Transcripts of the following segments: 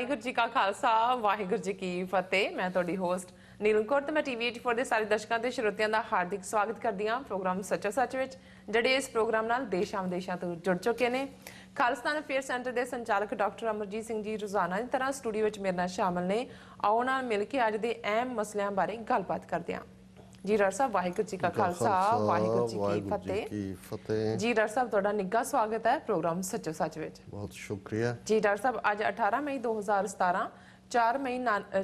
ਵਾਹਿਗੁਰੂ ਜੀ ਕਾ ਖਾਲਸਾ, ਵਾਹਿਗੁਰੂ ਜੀ ਕੀ ਫਤਿਹ। ਮੈਂ ਤੁਹਾਡੀ ਹੋਸਟ ਨੀਲਮ ਕੌਰ ਤੇ ਮੈਂ ਟੀਵੀ 84 ਦੇ ਸਾਰੇ ਦਰਸ਼ਕਾਂ ਤੇ ਸਰੋਤਿਆਂ ਦਾ ਹਾਰਦਿਕ ਸਵਾਗਤ ਕਰਦੀ ਹਾਂ ਪ੍ਰੋਗਰਾਮ ਸੱਚੋ ਸੱਚ ਵਿੱਚ, ਜਿਹੜੇ ਇਸ ਪ੍ਰੋਗਰਾਮ ਨਾਲ ਦੇਸ਼ਾਂ ਵਿਦੇਸ਼ਾਂ ਤੋਂ ਜੁੜ ਚੁੱਕੇ ਨੇ। ਖਾਲਸਤਾਨ ਅਫੇਅਰ ਸੈਂਟਰ ਦੇ ਸੰਚਾਲਕ ਡਾਕਟਰ ਅਮਰਜੀਤ ਸਿੰਘ ਜੀ ਰੋਜ਼ਾਨਾ ਦੀ ਤਰ੍ਹਾਂ ਸਟੂਡੀਓ ਵਿੱਚ ਮੇਰੇ ਨਾਲ ਸ਼ਾਮਲ ਨੇ। ਆਓ ਨਾਲ ਮਿਲ ਕੇ ਅੱਜ ਦੇ ਅਹਿਮ ਮਸਲਿਆਂ ਬਾਰੇ ਗੱਲਬਾਤ ਕਰਦੇ ਹਾਂ। ਜੀ ਡਾਕਟਰ ਸਾਹਿਬ ਵਾਹਿਗੁਰੂ ਜੀ ਕਾ ਖਾਲਸਾ ਵਾਹਿਗੁਰੂ ਜੀ ਕੀ ਫਤਿਹ। ਜੀ ਡਾਕਟਰ ਸਾਹਿਬ ਤੁਹਾਡਾ ਨਿੱਘਾ ਸਵਾਗਤ ਹੈ ਪ੍ਰੋਗਰਾਮ ਸੱਚੋ ਸੱਚ ਵਿੱਚ। ਬਹੁਤ ਸ਼ੁਕਰੀਆ। ਜੀ ਡਾਕਟਰ ਸਾਹਿਬ ਅੱਜ 18 ਮਈ 2017 4 ਮਈ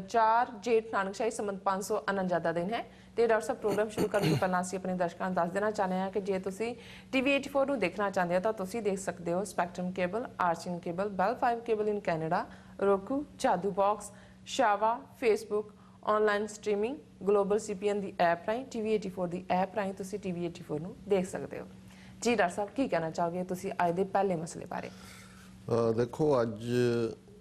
4 ਜੇਠ ਨਾਨਕਸ਼ਾਹੀ ਸੰਮਤ 549 ਦਾ ਦਿਨ ਹੈ। ਤੇ ਡਾਕਟਰ ਸਾਹਿਬ ਪ੍ਰੋਗਰਾਮ ਸ਼ੁਰੂ ਕਰਨ ਤੋਂ ਪਹਿਲਾਂ ਅਸੀਂ ਆਪਣੇ ਦਰਸ਼ਕਾਂ ਨੂੰ ਦੱਸ ਦੇਣਾ ਚਾਹੁੰਦੇ ਹਾਂ ਕਿ ਜੇ ਤੁਸੀਂ ਟੀਵੀ 84 ਨੂੰ ਦੇਖਣਾ ਚਾਹੁੰਦੇ ਹੋ ਤਾਂ ਤੁਸੀਂ ਦੇਖ ਸਕਦੇ ਹੋ Spectrum cable ਆਰਚਿਨ cable Bell 5 cable in Canada roku Jadoo box Shaw Facebook online streaming global CPN the app ਰਾਹੀਂ ਟੀਵੀ 84 ਦੀ ਐਪ ਰਾਹੀਂ ਤੁਸੀਂ ਟੀਵੀ 84 ਨੂੰ ਦੇਖ ਸਕਦੇ ਹੋ। ਜੀ ਡਾਕਟਰ ਸਾਹਿਬ ਕੀ ਕਹਿਣਾ ਚਾਹੋਗੇ ਤੁਸੀਂ ਅੱਜ ਦੇ ਪਹਿਲੇ ਮਸਲੇ ਬਾਰੇ? ਦੇਖੋ ਅੱਜ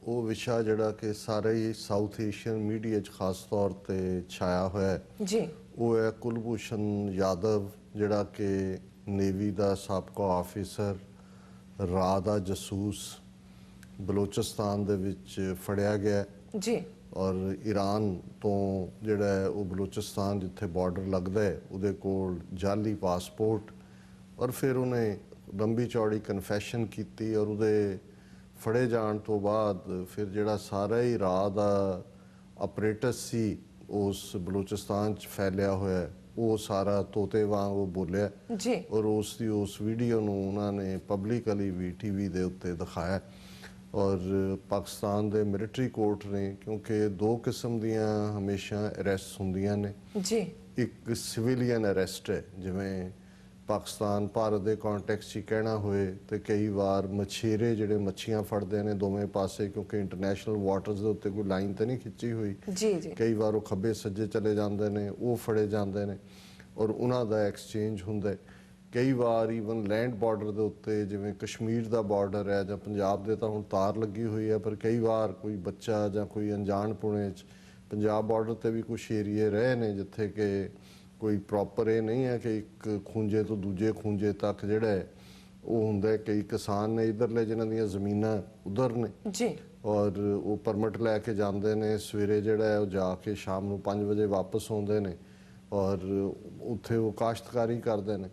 ਉਹ ਵਿਸ਼ਾ ਜਿਹੜਾ ਕਿ ਸਾਰੇ ਹੀ ਸਾਊਥ ਏਸ਼ੀਅਨ ਮੀਡੀਆ 'ਚ ਖਾਸ ਤੌਰ ਤੇ ਛਾਇਆ ਹੋਇਆ ਹੈ ਜੀ। ਉਹ ਹੈ ਕੁਲਭੂਸ਼ਣ ਯਾਦਵ ਜਿਹੜਾ ਕਿ ਨੇਵੀ ਦਾ ਸਾਬਕਾ ਆਫੀਸਰ ਦਾ ਜਸੂਸ ਬਲੋਚਿਸਤਾਨ ਦੇ ਵਿੱਚ ਫੜਿਆ ਗਿਆ ਜੀ। ਔਰ ਈਰਾਨ ਤੋਂ ਜਿਹੜਾ ਹੈ ਉਹ ਬਲੂਚਿਸਤਾਨ ਜਿੱਥੇ ਬਾਰਡਰ ਲੱਗਦਾ ਹੈ ਉਹਦੇ ਕੋਲ ਜਾਲੀ ਪਾਸਪੋਰਟ ਔਰ ਫਿਰ ਉਹਨੇ ਲੰਬੀ ਚੌੜੀ ਕਨਫੈਸ਼ਨ ਕੀਤੀ ਔਰ ਉਹਦੇ ਫੜੇ ਜਾਣ ਤੋਂ ਬਾਅਦ ਫਿਰ ਜਿਹੜਾ ਸਾਰਾ ਹੀ ਰਾਹ ਦਾ ਆਪਰੇਟਸ ਸੀ ਉਸ ਬਲੂਚਿਸਤਾਨ ਚ ਫੈਲਿਆ ਹੋਇਆ ਹੈ, ਉਹ ਸਾਰਾ ਤੋਤੇ ਵਾਂਗ ਉਹ ਬੋਲਿਆ ਜੀ। ਔਰ ਉਸ ਦੀ ਉਸ ਵੀਡੀਓ ਨੂੰ ਉਹਨਾਂ ਨੇ ਪਬਲਿਕਲੀ ਵੀ ਟੀਵੀ ਦੇ ਉੱਤੇ ਦਿਖਾਇਆ ਔਰ ਪਾਕਿਸਤਾਨ ਦੇ ਮਿਲਟਰੀ ਕੋਰਟ ਨੇ ਕਿਉਂਕਿ ਦੋ ਕਿਸਮ ਦੀਆਂ ਹਮੇਸ਼ਾ ਅਰੈਸਟ ਹੁੰਦੀਆਂ ਨੇ। ਜੀ। ਇੱਕ ਸਿਵਿਲੀਅਨ ਅਰੈਸਟ ਹੈ ਜਿਵੇਂ ਪਾਕਿਸਤਾਨ ਭਾਰਤ ਦੇ ਕੰਟੈਕਸਟ 'ਚ ਕਹਿਣਾ ਹੋਏ ਤੇ ਕਈ ਵਾਰ ਮਛੇਰੇ ਜਿਹੜੇ ਮੱਛੀਆਂ ਫੜਦੇ ਨੇ ਦੋਵੇਂ ਪਾਸੇ ਕਿਉਂਕਿ ਇੰਟਰਨੈਸ਼ਨਲ ਵਾਟਰਸ ਦੇ ਉੱਤੇ ਕੋਈ ਲਾਈਨ ਤਾਂ ਨਹੀਂ ਖਿੱਚੀ ਹੋਈ। ਜੀ ਜੀ। ਕਈ ਵਾਰ ਉਹ ਖੱਬੇ ਸੱਜੇ ਚਲੇ ਜਾਂਦੇ ਨੇ ਉਹ ਫੜੇ ਜਾਂਦੇ ਨੇ ਔਰ ਉਹਨਾਂ ਦਾ ਐਕਸਚੇਂਜ ਹੁੰਦਾ ਹੈ। ਕਈ ਵਾਰ ਈਵਨ ਲੈਂਡ ਬਾਰਡਰ ਦੇ ਉੱਤੇ ਜਿਵੇਂ ਕਸ਼ਮੀਰ ਦਾ ਬਾਰਡਰ ਹੈ ਜਾਂ ਪੰਜਾਬ ਦੇ ਤਾਂ ਹੁਣ ਤਾਰ ਲੱਗੀ ਹੋਈ ਹੈ ਪਰ ਕਈ ਵਾਰ ਕੋਈ ਬੱਚਾ ਜਾਂ ਕੋਈ ਅਣਜਾਣ ਪੁਣੇ ਚ ਪੰਜਾਬ ਬਾਰਡਰ ਤੇ ਵੀ ਕੁਝ ਏਰੀਏ ਰਹੇ ਨੇ ਜਿੱਥੇ ਕਿ ਕੋਈ ਪ੍ਰੋਪਰ ਇਹ ਨਹੀਂ ਹੈ ਕਿ ਇੱਕ ਖੂੰਜੇ ਤੋਂ ਦੂਜੇ ਖੂੰਜੇ ਤੱਕ ਜਿਹੜਾ ਹੈ ਉਹ ਹੁੰਦਾ ਹੈ ਕਈ ਕਿਸਾਨ ਨੇ ਇਧਰਲੇ ਜਿਨ੍ਹਾਂ ਦੀਆਂ ਜ਼ਮੀਨਾਂ ਉਧਰ ਨੇ ਜੀ। ਔਰ ਉਹ ਪਰਮਿਟ ਲੈ ਕੇ ਜਾਂਦੇ ਨੇ ਸਵੇਰੇ ਜਿਹੜਾ ਹੈ ਉਹ ਜਾ ਕੇ ਸ਼ਾਮ ਨੂੰ 5 ਵਜੇ ਵਾਪਸ ਆਉਂਦੇ ਨੇ ਔਰ ਉੱਥੇ ਉਹ ਕਾਸ਼ਤਕਾਰੀ ਕਰਦੇ ਨੇ।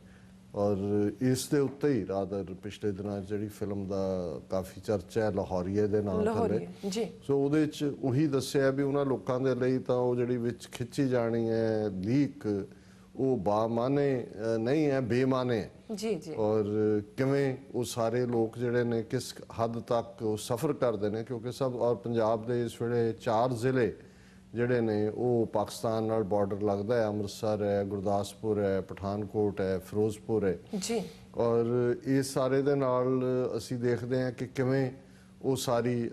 ਔਰ ਇਸ ਦੇ ਉੱਤੇ ਹੀ ਰਾਦਰ ਪਿਛਲੇ ਦਿਨਾਂ ਜਿਹੜੀ ਫਿਲਮ ਦਾ ਕਾਫੀ ਚਰਚਾ ਹੈ ਲਾਹੌਰੀਏ ਦੇ ਨਾਮ ਥੱਲੇ। ਜੀ। ਸੋ ਉਹਦੇ 'ਚ ਉਹੀ ਦੱਸਿਆ ਵੀ ਉਹਨਾਂ ਲੋਕਾਂ ਦੇ ਲਈ ਤਾਂ ਉਹ ਜਿਹੜੀ ਵਿੱਚ ਖਿੱਚੀ ਜਾਣੀ ਹੈ ਲੀਕ ਉਹ ਬਾਮਾਨੇ ਨਹੀਂ ਹੈ ਬੇਮਾਨੇ। ਜੀ ਜੀ। ਔਰ ਕਿਵੇਂ ਉਹ ਸਾਰੇ ਲੋਕ ਜਿਹੜੇ ਨੇ ਕਿਸ ਹੱਦ ਤੱਕ ਉਹ ਸਫ਼ਰ ਕਰਦੇ ਨੇ ਕਿਉਂਕਿ ਸਭ ਔਰ ਪੰਜਾਬ ਦੇ ਇਸ ਵੇਲੇ ਚਾਰ ਜ਼ਿਲ੍ਹੇ ਜਿਹੜੇ ਨੇ ਉਹ ਪਾਕਿਸਤਾਨ ਨਾਲ ਬਾਰਡਰ ਲੱਗਦਾ ਹੈ ਅੰਮ੍ਰਿਤਸਰ ਹੈ ਗੁਰਦਾਸਪੁਰ ਹੈ ਪਠਾਨਕੋਟ ਹੈ ਫਿਰੋਜ਼ਪੁਰ ਹੈ। ਜੀ। ਔਰ ਇਸ ਸਾਰੇ ਦੇ ਨਾਲ ਅਸੀਂ ਦੇਖਦੇ ਹਾਂ ਕਿ ਕਿਵੇਂ ਉਹ ਸਾਰੀ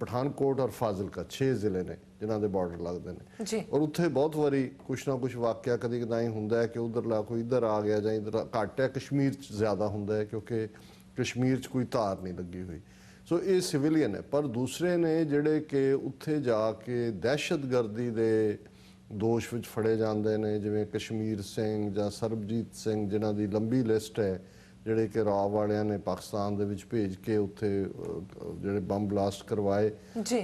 ਪਠਾਨਕੋਟ ਔਰ ਫਾਜ਼ਿਲਕਾ 6 ਜ਼ਿਲ੍ਹੇ ਨੇ ਜਿਨ੍ਹਾਂ ਦੇ ਬਾਰਡਰ ਲੱਗਦੇ ਨੇ। ਜੀ। ਔਰ ਉੱਥੇ ਬਹੁਤ ਵਾਰੀ ਕੁਛ ਨਾ ਕੁਛ ਵਾਕਿਆ ਕਦੀ ਕਦਾਈ ਹੁੰਦਾ ਹੈ ਕਿ ਉਧਰਲਾ ਕੋਈ ਇੱਧਰ ਆ ਗਿਆ ਜਾਂ ਇੱਧਰ ਘੱਟ ਹੈ ਕਸ਼ਮੀਰ 'ਚ ਜ਼ਿਆਦਾ ਹੁੰਦਾ ਹੈ ਕਿਉਂਕਿ ਕਸ਼ਮੀਰ 'ਚ ਕੋਈ ਧਾਰ ਨਹੀਂ ਲੱਗੀ ਹੋਈ। ਸੋ ਇਹ ਸਿਵਿਲੀਅਨ ਹੈ। ਪਰ ਦੂਸਰੇ ਨੇ ਜਿਹੜੇ ਕਿ ਉੱਥੇ ਜਾ ਕੇ ਦਹਿਸ਼ਤਗਰਦੀ ਦੇ ਦੋਸ਼ ਵਿੱਚ ਫੜੇ ਜਾਂਦੇ ਨੇ ਜਿਵੇਂ ਕਸ਼ਮੀਰ ਸਿੰਘ ਜਾਂ ਸਰਬਜੀਤ ਸਿੰਘ ਜਿਨ੍ਹਾਂ ਦੀ ਲੰਬੀ ਲਿਸਟ ਹੈ ਜਿਹੜੇ ਕਿ ਰਾਵ ਵਾਲਿਆਂ ਨੇ ਪਾਕਿਸਤਾਨ ਦੇ ਵਿੱਚ ਭੇਜ ਕੇ ਉੱਥੇ ਜਿਹੜੇ ਬੰਬ ਬਲਾਸਟ ਕਰਵਾਏ।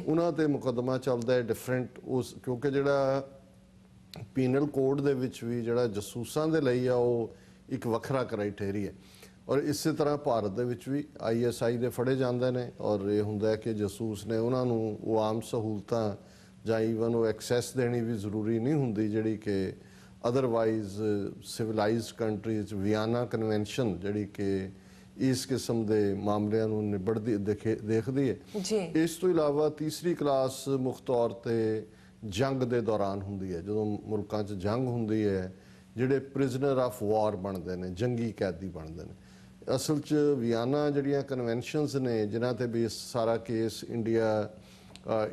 ਉਹਨਾਂ ਤੇ ਮੁਕੱਦਮਾ ਚੱਲਦਾ ਹੈ ਡਿਫਰੈਂਟ ਉਸ ਕਿਉਂਕਿ ਜਿਹੜਾ ਪੀਨਲ ਕੋਡ ਦੇ ਵਿੱਚ ਵੀ ਜਿਹੜਾ ਜਸੂਸਾਂ ਦੇ ਲਈ ਆ ਉਹ ਇੱਕ ਵੱਖਰਾ ਕ੍ਰਾਈਟੇਰੀਆ ਔਰ ਇਸੇ ਤਰ੍ਹਾਂ ਭਾਰਤ ਦੇ ਵਿੱਚ ਵੀ ਆਈਐਸਆਈ ਦੇ ਫੜੇ ਜਾਂਦੇ ਨੇ ਔਰ ਇਹ ਹੁੰਦਾ ਹੈ ਕਿ ਜਸੂਸ ਨੇ ਉਹਨਾਂ ਨੂੰ ਉਹ ਆਮ ਸਹੂਲਤਾਂ ਜਾਂ ਈਵਨ ਉਹ ਐਕਸੈਸ ਦੇਣੀ ਵੀ ਜ਼ਰੂਰੀ ਨਹੀਂ ਹੁੰਦੀ ਜਿਹੜੀ ਕਿ otherwise civilised countries Vienna Convention ਜਿਹੜੀ ਕਿ ਇਸ ਕਿਸਮ ਦੇ ਮਾਮਲਿਆਂ ਨੂੰ ਨਿਬੜਦੀ ਦੇਖੇ ਦੇਖਦੀ ਹੈ। ਇਸ ਤੋਂ ਇਲਾਵਾ ਤੀਸਰੀ ਕਲਾਸ ਮੁੱਖ ਤੌਰ ਤੇ ਜੰਗ ਦੇ ਦੌਰਾਨ ਹੁੰਦੀ ਹੈ ਜਦੋਂ ਮੁਲਕਾਂ 'ਚ ਜੰਗ ਹੁੰਦੀ ਹੈ ਜਿਹੜੇ ਪ੍ਰਿਜ਼ਨਰ ਆਫ ਵਾਰ ਬਣਦੇ ਨੇ ਜੰਗੀ ਕੈਦੀ ਬਣਦੇ ਨੇ। ਅਸਲ 'ਚ ਵਿਆਨਾ ਜਿਹੜੀਆਂ ਕਨਵੈਨਸ਼ਨਸ ਨੇ, ਜਿਨ੍ਹਾਂ ਤੇ ਵੀ ਸਾਰਾ case India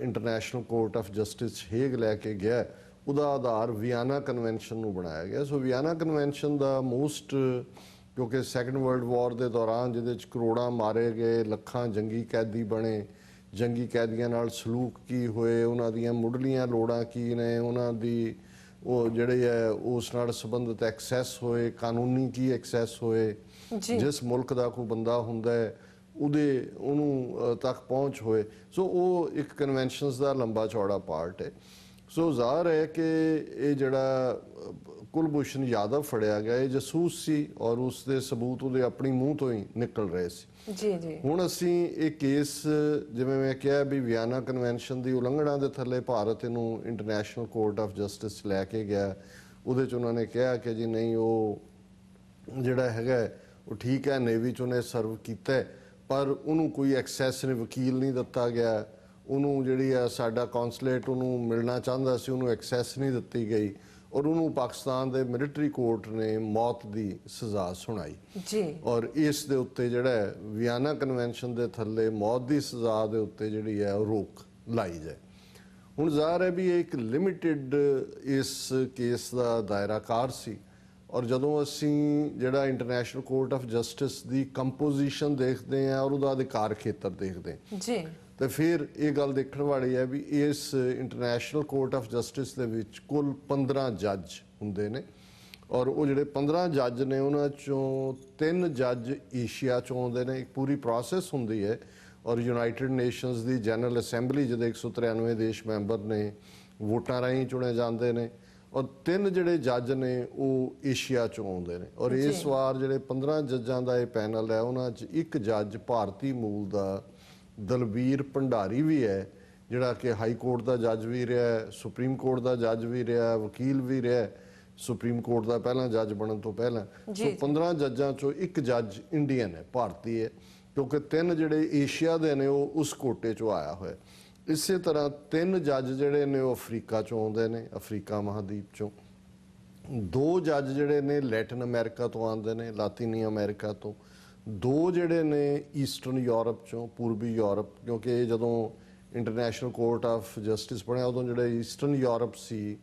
International Court of Justice Hague ਲੈ ਕੇ ਗਿਆ, ਉਹਦਾ ਆਧਾਰ ਵਿਆਨਾ ਕਨਵੈਨਸ਼ਨ ਨੂੰ ਬਣਾਇਆ ਗਿਆ। ਸੋ ਵਿਆਨਾ ਕਨਵੈਨਸ਼ਨ ਦਾ ਮੋਸਟ ਕਿਉਂਕਿ ਸੈਕੰਡ ਵਰਲਡ ਵਾਰ ਦੇ ਦੌਰਾਨ ਜਿਹਦੇ ਚ ਕਰੋੜਾਂ ਮਾਰੇ ਗਏ, ਲੱਖਾਂ ਜੰਗੀ ਕੈਦੀ ਬਣੇ, ਜੰਗੀ ਕੈਦੀਆਂ ਨਾਲ ਸਲੂਕ ਕੀ ਹੋਏ, ਉਹਨਾਂ ਦੀਆਂ ਮੁੱਢਲੀਆਂ ਲੋੜਾਂ ਕੀ ਨੇ, ਉਹਨਾਂ ਦੀ ਉਹ ਜਿਹੜੇ ਹੈ ਉਸ ਨਾਲ ਸੰਬੰਧਿਤ ਐਕਸੈਸ ਹੋਏ ਕਾਨੂੰਨੀ ਕੀ ਐਕਸੈਸ ਹੋਏ ਜਿਸ ਮੁਲਕ ਦਾ ਕੋਈ ਬੰਦਾ ਹੁੰਦਾ ਹੈ ਉਹਦੇ ਉਹਨੂੰ ਤੱਕ ਪਹੁੰਚ ਹੋਏ। ਸੋ ਉਹ ਇੱਕ ਕਨਵੈਨਸ਼ਨਸ ਦਾ ਲੰਬਾ ਚੌੜਾ ਪਾਰਟ ਹੈ। ਸੋ ਜ਼ਾਹਰ ਹੈ ਕਿ ਇਹ ਜਿਹੜਾ ਕੁਲਭੂਸ਼ਣ ਯਾਦਵ ਫੜਿਆ ਗਿਆ ਇਹ ਜਸੂਸ ਸੀ ਔਰ ਉਸ ਦੇ ਸਬੂਤ ਉਹਦੇ ਆਪਣੀ ਮੂੰਹ ਤੋਂ ਹੀ ਨਿਕਲ ਰਹੇ ਸੀ। ਜੀ ਜੀ। ਹੁਣ ਅਸੀਂ ਇਹ ਕੇਸ ਜਿਵੇਂ ਮੈਂ ਕਿਹਾ ਵੀ ਵਿਆਨਾ ਕਨਵੈਨਸ਼ਨ ਦੀ ਉਲੰਘਣਾ ਦੇ ਥੱਲੇ ਭਾਰਤ ਇਹਨੂੰ ਇੰਟਰਨੈਸ਼ਨਲ ਕੋਰਟ ਆਫ ਜਸਟਿਸ ਲੈ ਕੇ ਗਿਆ। ਉਹਦੇ ਚ ਉਹਨਾਂ ਨੇ ਕਿਹਾ ਕਿ ਜੀ ਨਹੀਂ ਉਹ ਜਿਹੜਾ ਹੈਗਾ ਉਹ ਠੀਕ ਹੈ ਨੇਵੀ ਚ ਉਹਨੇ ਸਰਵ ਕੀਤਾ ਪਰ ਉਹਨੂੰ ਕੋਈ ਐਕਸੈਸ ਨੇ ਵਕੀਲ ਨਹੀਂ ਦਿੱਤਾ ਗਿਆ। ਉਹਨੂੰ ਜਿਹੜੀ ਆ ਸਾਡਾ ਕੌਂਸੂਲੇਟ ਉਹਨੂੰ ਮਿਲਣਾ ਚਾਹੁੰਦਾ ਸੀ ਉਹਨੂੰ ਐਕਸੈਸ ਨਹੀਂ ਦਿੱਤੀ ਗਈ। ਔਰ ਉਹਨੂੰ ਪਾਕਿਸਤਾਨ ਦੇ ਮਿਲਟਰੀ ਕੋਰਟ ਨੇ ਮੌਤ ਦੀ ਸਜ਼ਾ ਸੁਣਾਈ। ਜੀ। ਔਰ ਇਸ ਦੇ ਉੱਤੇ ਜਿਹੜਾ ਵਿਆਨਾ ਕਨਵੈਨਸ਼ਨ ਦੇ ਥੱਲੇ ਮੌਤ ਦੀ ਸਜ਼ਾ ਦੇ ਉੱਤੇ ਜਿਹੜੀ ਹੈ ਉਹ ਰੋਕ ਲਾਈ ਜਾਏ। ਹੁਣ ਜ਼ਾਹਰ ਹੈ ਵੀ ਇਹ ਇੱਕ ਲਿਮਿਟਿਡ ਇਸ ਕੇਸ ਦਾ ਦਾਇਰਾਕਾਰ ਸੀ। ਔਰ ਜਦੋਂ ਅਸੀਂ ਜਿਹੜਾ ਇੰਟਰਨੈਸ਼ਨਲ ਕੋਰਟ ਆਫ ਜਸਟਿਸ ਦੀ ਕੰਪੋਜੀਸ਼ਨ ਦੇਖਦੇ ਹਾਂ ਔਰ ਉਹਦਾ ਅਧਿਕਾਰ ਖੇਤਰ ਦੇਖਦੇ ਹਾਂ ਜੀ। ਤੇ ਫਿਰ ਇਹ ਗੱਲ ਦੇਖਣ ਵਾਲੀ ਹੈ ਵੀ ਇਸ ਇੰਟਰਨੈਸ਼ਨਲ ਕੋਰਟ ਆਫ ਜਸਟਿਸ ਦੇ ਵਿੱਚ ਕੁੱਲ 15 ਜੱਜ ਹੁੰਦੇ ਨੇ ਔਰ ਉਹ ਜਿਹੜੇ 15 ਜੱਜ ਨੇ ਉਹਨਾਂ ਚੋਂ ਤਿੰਨ ਜੱਜ ਏਸ਼ੀਆ ਚੋਂ ਆਉਂਦੇ ਨੇ। ਇੱਕ ਪੂਰੀ ਪ੍ਰੋਸੈਸ ਹੁੰਦੀ ਹੈ ਔਰ ਯੂਨਾਈਟਿਡ ਨੇਸ਼ਨਸ ਦੀ ਜਨਰਲ ਅਸੈਂਬਲੀ ਜਿਹਦੇ 193 ਦੇਸ਼ ਮੈਂਬਰ ਨੇ ਵੋਟਾਂ ਰਾਹੀਂ ਚੁਣੇ ਜਾਂਦੇ ਨੇ ਔਰ ਤਿੰਨ ਜਿਹੜੇ ਜੱਜ ਨੇ ਉਹ ਏਸ਼ੀਆ ਚੋਂ ਆਉਂਦੇ ਨੇ। ਔਰ ਇਸ ਵਾਰ ਜਿਹੜੇ 15 ਜੱਜਾਂ ਦਾ ਇਹ ਪੈਨਲ ਹੈ ਉਹਨਾਂ 'ਚ ਇੱਕ ਜੱਜ ਭਾਰਤੀ ਮੂਲ ਦਾ ਦਲਬੀਰ ਭੰਡਾਰੀ ਵੀ ਹੈ ਜਿਹੜਾ ਕਿ ਹਾਈ ਕੋਰਟ ਦਾ ਜੱਜ ਵੀ ਰਿਹਾ ਹੈ ਸੁਪਰੀਮ ਕੋਰਟ ਦਾ ਜੱਜ ਵੀ ਰਿਹਾ ਹੈ ਵਕੀਲ ਵੀ ਰਿਹਾ ਹੈ ਸੁਪਰੀਮ ਕੋਰਟ ਦਾ ਪਹਿਲਾਂ ਜੱਜ ਬਣਨ ਤੋਂ ਪਹਿਲਾਂ ਸੋ ਜੀ। 15 ਜੱਜਾਂ ਚੋਂ ਇੱਕ ਜੱਜ ਇੰਡੀਅਨ ਹੈ ਭਾਰਤੀ ਹੈ ਕਿਉਂਕਿ ਤਿੰਨ ਜਿਹੜੇ ਏਸ਼ੀਆ ਦੇ ਨੇ ਉਹ ਉਸ ਕੋਟੇ ਚੋਂ ਆਇਆ ਹੋਇਆ। ਇਸੇ ਤਰ੍ਹਾਂ ਤਿੰਨ ਜੱਜ ਜਿਹੜੇ ਨੇ ਉਹ ਅਫਰੀਕਾ ਚੋਂ ਆਉਂਦੇ ਨੇ ਅਫਰੀਕਾ ਮਹਾਦੀਪ ਚੋਂ ਦੋ ਜੱਜ ਜਿਹੜੇ ਨੇ ਲੈਟਿਨ ਅਮਰੀਕਾ ਤੋਂ ਆਉਂਦੇ ਨੇ ਲਾਤੀਨੀ ਅਮਰੀਕਾ ਤੋਂ ਦੋ ਜਿਹੜੇ ਨੇ ਈਸਟਰਨ ਯੂਰਪ ਚੋਂ ਪੂਰਬੀ ਯੂਰਪ ਕਿਉਂਕਿ ਇਹ ਜਦੋਂ ਇੰਟਰਨੈਸ਼ਨਲ ਕੋਰਟ ਆਫ ਜਸਟਿਸ ਬਣਿਆ ਉਦੋਂ ਜਿਹੜੇ ਈਸਟਰਨ ਯੂਰਪ ਸੀ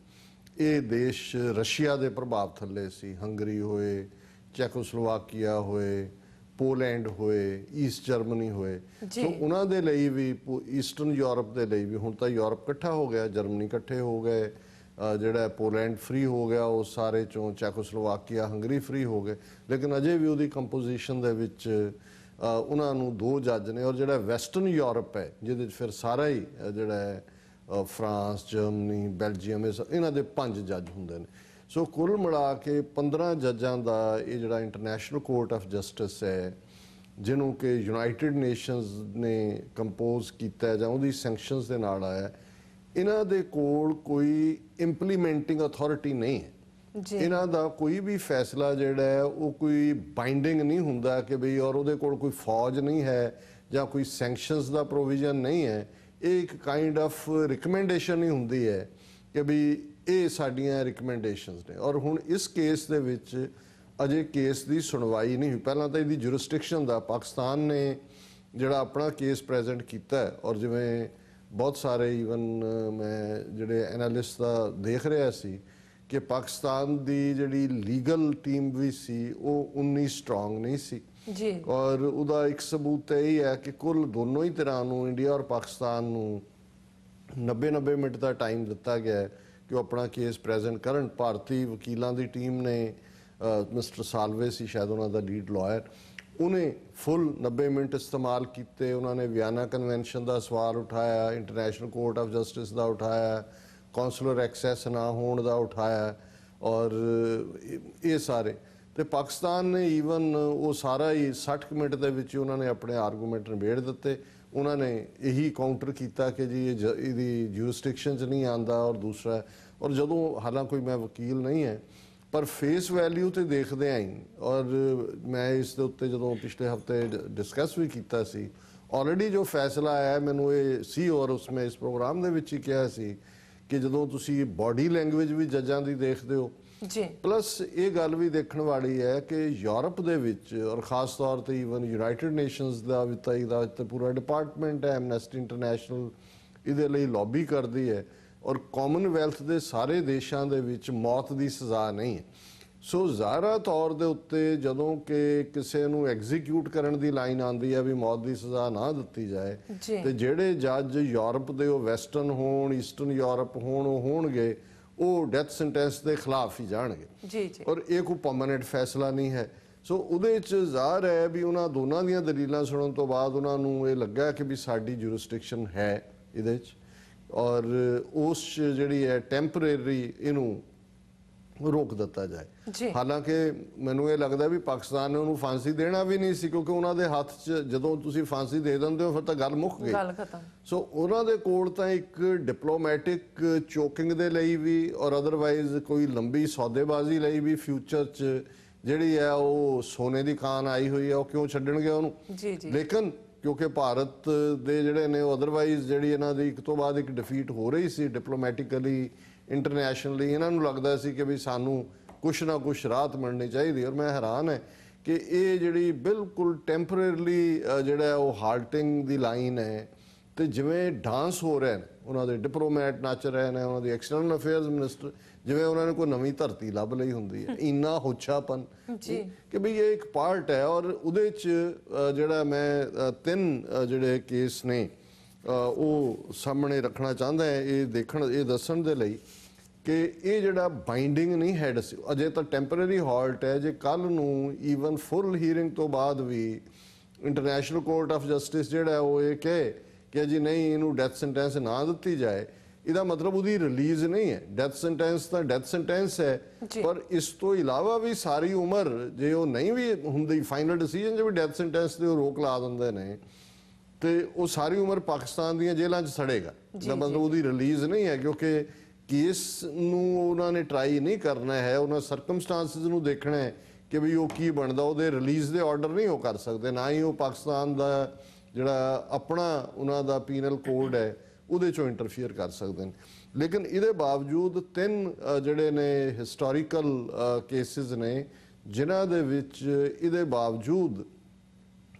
ਇਹ ਦੇਸ਼ ਰਸ਼ੀਆ ਦੇ ਪ੍ਰਭਾਵ ਥੱਲੇ ਸੀ। ਹੰਗਰੀ ਹੋਏ ਚੈਕੋਸਲੋਵਾਕੀਆ ਹੋਏ ਪੋਲੈਂਡ ਹੋਏ ਈਸਟ ਜਰਮਨੀ ਹੋਏ। ਸੋ ਉਹਨਾਂ ਦੇ ਲਈ ਵੀ ਈਸਟਰਨ ਯੂਰਪ ਦੇ ਲਈ ਵੀ ਹੁਣ ਤਾਂ ਯੂਰਪ ਇਕੱਠਾ ਹੋ ਗਿਆ ਜਰਮਨੀ ਇਕੱਠੇ ਹੋ ਗਏ। ਜਿਹੜਾ ਪੋਲੈਂਡ ਫ੍ਰੀ ਹੋ ਗਿਆ, ਉਹ ਸਾਰੇ ਚੋਂ ਚੈਕੋਸਲੋਵਾਕੀਆ, ਹੰਗਰੀ ਫ੍ਰੀ ਹੋ ਗਏ। ਲੇਕਿਨ ਅਜੇ ਵੀ ਉਹਦੀ ਕੰਪੋਜੀਸ਼ਨ ਦੇ ਵਿੱਚ ਉਹਨਾਂ ਨੂੰ ਦੋ ਜੱਜ ਨੇ ਔਰ ਜਿਹੜਾ ਵੈਸਟਰਨ ਯੂਰਪ ਹੈ, ਜਿਹਦੇ 'ਚ ਫਿਰ ਸਾਰਾ ਹੀ ਜਿਹੜਾ ਹੈ ਫਰਾਂਸ ਜਰਮਨੀ ਬੈਲਜੀਅਮ ਇਹ ਸ- ਇਹਨਾਂ ਦੇ ਪੰਜ ਜੱਜ ਹੁੰਦੇ ਨੇ। ਸੋ ਕੁੱਲ ਮਿਲਾ ਕੇ 15 ਜੱਜਾਂ ਦਾ ਇਹ ਜਿਹੜਾ ਇੰਟਰਨੈਸ਼ਨਲ ਕੋਰਟ ਆਫ ਜਸਟਿਸ ਹੈ, ਜਿਹਨੂੰ ਕਿ ਯੂਨਾਈਟਿਡ ਨੇਸ਼ਨਸ ਨੇ ਕੰਪੋਜ਼ ਕੀਤਾ ਜਾਂ ਉਹਦੀ ਸੈਂਕਸ਼ਨਸ ਦੇ ਨਾਲ ਆਇਆ ਇਹਨਾਂ ਦੇ ਕੋਲ ਕੋਈ ਇੰਪਲੀਮੈਂਟਿੰਗ ਅਥਾਰਟੀ ਨਹੀਂ ਹੈ। ਜੀ। ਇਹਨਾਂ ਦਾ ਕੋਈ ਵੀ ਫੈਸਲਾ ਜਿਹੜਾ ਹੈ ਉਹ ਕੋਈ ਬਾਈਂਡਿੰਗ ਨਹੀਂ ਹੁੰਦਾ ਕਿ ਬਈ ਔਰ ਉਹਦੇ ਕੋਲ ਕੋਈ ਫੌਜ ਨਹੀਂ ਹੈ ਜਾਂ ਕੋਈ ਸੈਂਕਸ਼ਨਸ ਦਾ ਪ੍ਰੋਵੀਜ਼ਨ ਨਹੀਂ ਹੈ। ਇਹ ਇੱਕ ਕਾਈਂਡ ਆਫ ਰਿਕਮੈਂਡੇਸ਼ਨ ਹੀ ਹੁੰਦੀ ਹੈ ਕਿ ਵੀ ਇਹ ਸਾਡੀਆਂ ਰਿਕਮੈਂਡੇਸ਼ਨਸ ਨੇ। ਔਰ ਹੁਣ ਇਸ ਕੇਸ ਦੇ ਵਿੱਚ ਅਜੇ ਕੇਸ ਦੀ ਸੁਣਵਾਈ ਨਹੀਂ ਹੋਈ। ਪਹਿਲਾਂ ਤਾਂ ਇਹਦੀ ਜੁਰਿਸਡਿਕਸ਼ਨ ਦਾ ਪਾਕਿਸਤਾਨ ਨੇ ਜਿਹੜਾ ਆਪਣਾ ਕੇਸ ਪ੍ਰੈਜ਼ੈਂਟ ਕੀਤਾ ਔਰ ਜਿਵੇਂ ਬਹੁਤ ਸਾਰੇ ਈਵਨ ਮੈਂ ਜਿਹੜੇ ਐਨਾਲਿਸਟ ਦਾ ਦੇਖ ਰਿਹਾ ਸੀ ਕਿ ਪਾਕਿਸਤਾਨ ਦੀ ਜਿਹੜੀ ਲੀਗਲ ਟੀਮ ਵੀ ਸੀ ਉਹ ਉਨੀ ਸਟਰੋਂਗ ਨਹੀਂ ਸੀ। ਜੀ। ਔਰ ਉਹਦਾ ਇੱਕ ਸਬੂਤ ਇਹ ਹੈ ਕਿ ਕੁੱਲ ਦੋਨੋਂ ਹੀ ਤਰ੍ਹਾਂ ਨੂੰ ਇੰਡੀਆ ਔਰ ਪਾਕਿਸਤਾਨ ਨੂੰ 90-90 ਮਿੰਟ ਦਾ ਟਾਈਮ ਦਿੱਤਾ ਗਿਆ ਹੈ ਕਿ ਉਹ ਆਪਣਾ ਕੇਸ ਪ੍ਰੈਜ਼ੈਂਟ ਕਰਨ। ਭਾਰਤੀ ਵਕੀਲਾਂ ਦੀ ਟੀਮ ਨੇ ਮਿਸਟਰ ਸਾਲਵੇ ਸੀ ਸ਼ਾਇਦ ਉਹਨਾਂ ਦਾ ਲੀਡ ਲਾਇਰ ਉਹਨੇ ਫੁੱਲ 90 ਮਿੰਟ ਇਸਤੇਮਾਲ ਕੀਤੇ, ਉਹਨਾਂ ਨੇ ਵਿਆਨਾ ਕਨਵੈਨਸ਼ਨ ਦਾ ਸਵਾਲ ਉਠਾਇਆ ਇੰਟਰਨੈਸ਼ਨਲ ਕੋਰਟ ਆਫ ਜਸਟਿਸ ਦਾ ਉਠਾਇਆ ਕੌਂਸੂਲਰ ਐਕਸੈਸ ਨਾ ਹੋਣ ਦਾ ਉਠਾਇਆ ਔਰ ਇਹ- ਸਾਰੇ। ਤੇ ਪਾਕਿਸਤਾਨ ਨੇ ਈਵਨ ਉਹ ਸਾਰਾ ਹੀ 60 ਕੁ ਮਿੰਟ ਦੇ ਵਿੱਚ ਹੀ ਉਹਨਾਂ ਨੇ ਆਪਣੇ ਆਰਗੂਮੈਂਟ ਨਿਬੇੜ ਦਿੱਤੇ। ਉਹਨਾਂ ਨੇ ਇਹੀ ਕਾਊਂਟਰ ਕੀਤਾ ਕਿ ਜੀ ਇਹ ਜ- ਇਹਦੀ ਜੂਰਿਸਡਿਕਸ਼ਨ 'ਚ ਨਹੀਂ ਆਂਦਾ ਔਰ ਦੂਸਰਾ ਔਰ ਜਦੋਂ ਹਾਲਾਂ ਕੋਈ ਮੈਂ ਵਕੀਲ ਨਹੀਂ ਹੈ ਪਰ ਫੇਸ ਵੈਲਿਊ ਤੇ ਦੇਖਦੇ ਆਂ ਔਰ ਮੈਂ ਇਸ ਦੇ ਉੱਤੇ ਜਦੋਂ ਪਿਛਲੇ ਹਫ਼ਤੇ ਡਿਸਕਸ ਵੀ ਕੀਤਾ ਸੀ ਆਲਰੇਡੀ ਜੋ ਫੈਸਲਾ ਆਇਆ ਮੈਨੂੰ ਇਹ ਸੀ ਔਰ ਉਸ ਮੈਂ ਇਸ ਪ੍ਰੋਗਰਾਮ ਦੇ ਵਿੱਚ ਹੀ ਕਿਹਾ ਸੀ ਕਿ ਜਦੋਂ ਤੁਸੀਂ ਬਾਡੀ ਲੈਂਗੁਏਜ ਵੀ ਜੱਜਾਂ ਦੀ ਦੇਖਦੇ ਹੋ ਜੀ। ਪਲੱਸ ਇਹ ਗੱਲ ਵੀ ਦੇਖਣ ਵਾਲੀ ਹੈ ਕਿ ਯੂਰਪ ਦੇ ਵਿੱਚ ਔਰ ਖਾਸ ਤੌਰ ਤੇ ਇਵਨ ਯੂਨਾਈਟਿਡ ਨੇਸ਼ਨਸ ਦਾ ਵੀ ਤਾਂ ਇਹਦਾ ਤੇ ਪੂਰਾ ਡਿਪਾਰਟਮੈਂਟ ਹੈ ਐਮਨੈਸਟੀ ਇੰਟਰਨੈਸ਼ਨਲ ਇਹਦੇ ਲਈ ਲੌਬੀ ਕਰਦੀ ਹੈ। ਔਰ ਕਾਮਨਵੈਲਥ ਦੇ ਸਾਰੇ ਦੇਸ਼ਾਂ ਦੇ ਵਿੱਚ ਮੌਤ ਦੀ ਸਜ਼ਾ ਨਹੀਂ ਹੈ। ਸੋ ਜ਼ਾਹਰਾ ਤੌਰ ਦੇ ਉੱਤੇ ਜਦੋਂ ਕਿ ਕਿਸੇ ਨੂੰ ਐਗਜ਼ੀਕਿਊਟ ਕਰਨ ਦੀ ਲਾਈਨ ਆਉਂਦੀ ਹੈ ਵੀ ਮੌਤ ਦੀ ਸਜ਼ਾ ਨਾ ਦਿੱਤੀ ਜਾਏ। ਤੇ ਜਿਹੜੇ ਜੱਜ ਯੂਰਪ ਦੇ ਉਹ ਵੈਸਟਰਨ ਹੋਣ ਈਸਟਰਨ ਯੂਰਪ ਹੋਣ ਉਹ ਹੋਣਗੇ ਉਹ ਡੈਥ ਸੈਂਟੈਂਸ ਦੇ ਖਿਲਾਫ ਹੀ ਜਾਣਗੇ। ਜੀ ਜੀ। ਔਰ ਇਹ ਕੋਈ ਪਰਮਾਨੈਂਟ ਫੈਸਲਾ ਨਹੀਂ ਹੈ। ਸੋ ਉਹਦੇ ਚ ਜ਼ਾਹਰ ਹੈ ਵੀ ਉਹਨਾਂ ਦੋਨਾਂ ਦੀਆਂ ਦਲੀਲਾਂ ਸੁਣਨ ਤੋਂ ਬਾਅਦ ਉਹਨਾਂ ਨੂੰ ਇਹ ਲੱਗਾ ਕਿ ਵੀ ਸਾਡੀ ਜੁਰਿਸਡਿਕਸ਼ਨ ਹੈ ਇਹਦੇ ਚ। ਔਰ ਉਸ ਜਿਹੜੀ ਹੈ ਟੈਂਪਰੇਰੀ ਇਹਨੂੰ ਰੋਕ ਦਿੱਤਾ ਜਾਏ। ਹਾਲਾਂਕਿ ਮੈਨੂੰ ਇਹ ਲੱਗਦਾ ਵੀ ਪਾਕਿਸਤਾਨ ਨੇ ਉਹਨੂੰ ਫਾਂਸੀ ਦੇਣਾ ਵੀ ਨਹੀਂ ਸੀ ਕਿਉਂਕਿ ਉਹਨਾਂ ਦੇ ਹੱਥ 'ਚ ਜਦੋਂ ਤੁਸੀਂ ਫਾਂਸੀ ਦੇ ਦਿੰਦੇ ਹੋ ਫਿਰ ਤਾਂ ਗੱਲ ਮੁੱਕ ਗਈ। ਗੱਲ ਖਤਮ। ਸੋ ਉਹਨਾਂ ਦੇ ਕੋਲ ਤਾਂ ਇੱਕ ਡਿਪਲੋਮੈਟਿਕ ਚੋਕਿੰਗ ਦੇ ਲਈ ਵੀ ਔਰ ਅਦਰਵਾਈਜ਼ ਕੋਈ ਲੰਬੀ ਸੌਦੇਬਾਜ਼ੀ ਲਈ ਵੀ ਫਿਊਚਰ 'ਚ ਜਿਹੜੀ ਹੈ ਉਹ ਸੋਨੇ ਦੀ ਖਾਨ ਆਈ ਹੋਈ ਹੈ ਉਹ ਕਿਉਂ ਛੱਡਣਗੇ ਉਹਨੂੰ? ਜੀ ਜੀ। ਲੇਕਿਨ ਕਿਉਂਕਿ ਭਾਰਤ ਦੇ ਜਿਹੜੇ ਨੇ ਉਹ ਅਦਰਵਾਈਜ਼ ਜਿਹੜੀ ਇਹਨਾਂ ਦੀ ਇੱਕ ਤੋਂ ਬਾਅਦ ਇੱਕ ਡਿਫੀਟ ਹੋ ਰਹੀ ਸੀ ਡਿਪਲੋਮੈਟਿਕਲੀ ਇੰਟਰਨੈਸ਼ਨਲੀ ਇਹਨਾਂ ਨੂੰ ਲੱਗਦਾ ਸੀ ਕਿ ਵੀ ਸਾਨੂੰ ਕੁਛ ਨਾ ਕੁਛ ਰਾਹਤ ਮਿਲਣੀ ਚਾਹੀਦੀ ਔਰ ਮੈਂ ਹੈਰਾਨ ਹੈ ਕਿ ਇਹ ਜਿਹੜੀ ਬਿਲਕੁਲ ਟੈਂਪਰੇਰੀਲੀ ਜਿਹੜਾ ਉਹ ਹਾਲਟਿੰਗ ਦੀ ਲਾਈਨ ਹੈ ਤੇ ਜਿਵੇਂ ਡਾਂਸ ਹੋ ਰਿਹਾ ਨੇ ਉਹਨਾਂ ਦੇ ਡਿਪਲੋਮੈਟ ਨੱਚ ਰਹੇ ਨੇ ਉਹਨਾਂ ਦੀ ਐਕਸਟਰਨਲ ਅਫੇਅਰਸ ਮਿਨਿਸਟਰ ਜਿਵੇਂ ਉਹਨਾਂ ਨੇ ਕੋਈ ਨਵੀਂ ਧਰਤੀ ਲੱਭ ਲਈ ਹੁੰਦੀ ਹੈ। ਇੰਨਾ ਹੋਛਾਪਨ। ਜੀ। ਕਿ ਵੀ ਇਹ ਇੱਕ ਪਾਰਟ ਹੈ ਔਰ ਉਹਦੇ ਚ ਜਿਹੜਾ ਮੈਂ ਤਿੰਨ ਜਿਹੜੇ ਕੇਸ ਨੇ ਉਹ ਸਾਹਮਣੇ ਰੱਖਣਾ ਚਾਹੁੰਦਾ ਹੈ ਇਹ ਦੇਖਣ ਇਹ ਦੱਸਣ ਦੇ ਲਈ ਕਿ ਇਹ ਜਿਹੜਾ ਬਾਈਂਡਿੰਗ ਨਹੀਂ ਹੈ ਡਿਸ- ਅਜੇ ਤਾਂ ਟੈਂਪਰੇਰੀ ਹਾਲਟ ਹੈ। ਜੇ ਕੱਲ ਨੂੰ ਈਵਨ ਫੁੱਲ ਹੀਅਰਿੰਗ ਤੋਂ ਬਾਅਦ ਵੀ ਇੰਟਰਨੈਸ਼ਨਲ ਕੋਰਟ ਆਫ ਜਸਟਿਸ ਜਿਹੜਾ ਉਹ ਇਹ ਕਹੇ ਕਿ ਜੀ ਨਹੀਂ ਇਹਨੂੰ ਡੈਥ ਸੈਂਟੈਂਸ ਨਾ ਦਿੱਤੀ ਜਾਏ। ਇਹਦਾ ਮਤਲਬ ਉਹਦੀ ਰਿਲੀਜ਼ ਨਹੀਂ ਹੈ। ਡੈਥ ਸੈਂਟੈਂਸ ਤਾਂ ਡੈਥ ਸੈਂਟੈਂਸ ਹੈ। ਪਰ ਇਸ ਤੋਂ ਇਲਾਵਾ ਵੀ ਸਾਰੀ ਉਮਰ ਜੇ ਉਹ ਨਹੀਂ ਵੀ ਹੁੰਦੀ ਫਾਈਨਲ ਡਿਸੀਜਨ ਜੇ ਵੀ ਡੈਥ ਸੈਂਟੈਂਸ ਤੇ ਉਹ ਰੋਕ ਲਾ ਦਿੰਦੇ ਨੇ ਤੇ ਉਹ ਸਾਰੀ ਉਮਰ ਪਾਕਿਸਤਾਨ ਦੀਆਂ ਜੇਲ੍ਹਾਂ 'ਚ ਸੜੇਗਾ। ਦਾ ਮਤਲਬ ਉਹਦੀ ਰਿਲੀਜ਼ ਨਹੀਂ ਹੈ ਕਿਉਂਕਿ ਕੇਸ ਨੂੰ ਉਹਨਾਂ ਨੇ ਟਰਾਈ ਨਹੀਂ ਕਰਨਾ ਹੈ। ਉਹਨਾਂ ਸਰਕਮਸਟੈਂਸਸ ਨੂੰ ਦੇਖਣਾ ਹੈ ਕਿ ਵੀ ਉਹ ਕੀ ਬਣਦਾ। ਉਹਦੇ ਰਿਲੀਜ਼ ਦੇ ਆਰਡਰ ਨਹੀਂ ਉਹ ਕਰ ਸਕਦੇ। ਨਾ ਹੀ ਉਹ ਪਾਕਿਸਤਾਨ ਦਾ ਜਿਹੜਾ ਆਪਣਾ ਉਹਨਾਂ ਦਾ ਪੀਨਲ ਕੋਡ ਹੈ ਉਹਦੇ ਚੋਂ ਇੰਟਰਫੀਅਰ ਕਰ ਸਕਦੇ ਨੇ। ਲੇਕਿਨ ਇਹਦੇ ਬਾਵਜੂਦ ਤਿੰਨ ਜਿਹੜੇ ਨੇ ਹਿਸਟੋਰੀਕਲ ਕੇਸਿਸ ਨੇ ਜਿਨ੍ਹਾਂ ਦੇ ਵਿੱਚ ਇਹਦੇ ਬਾਵਜੂਦ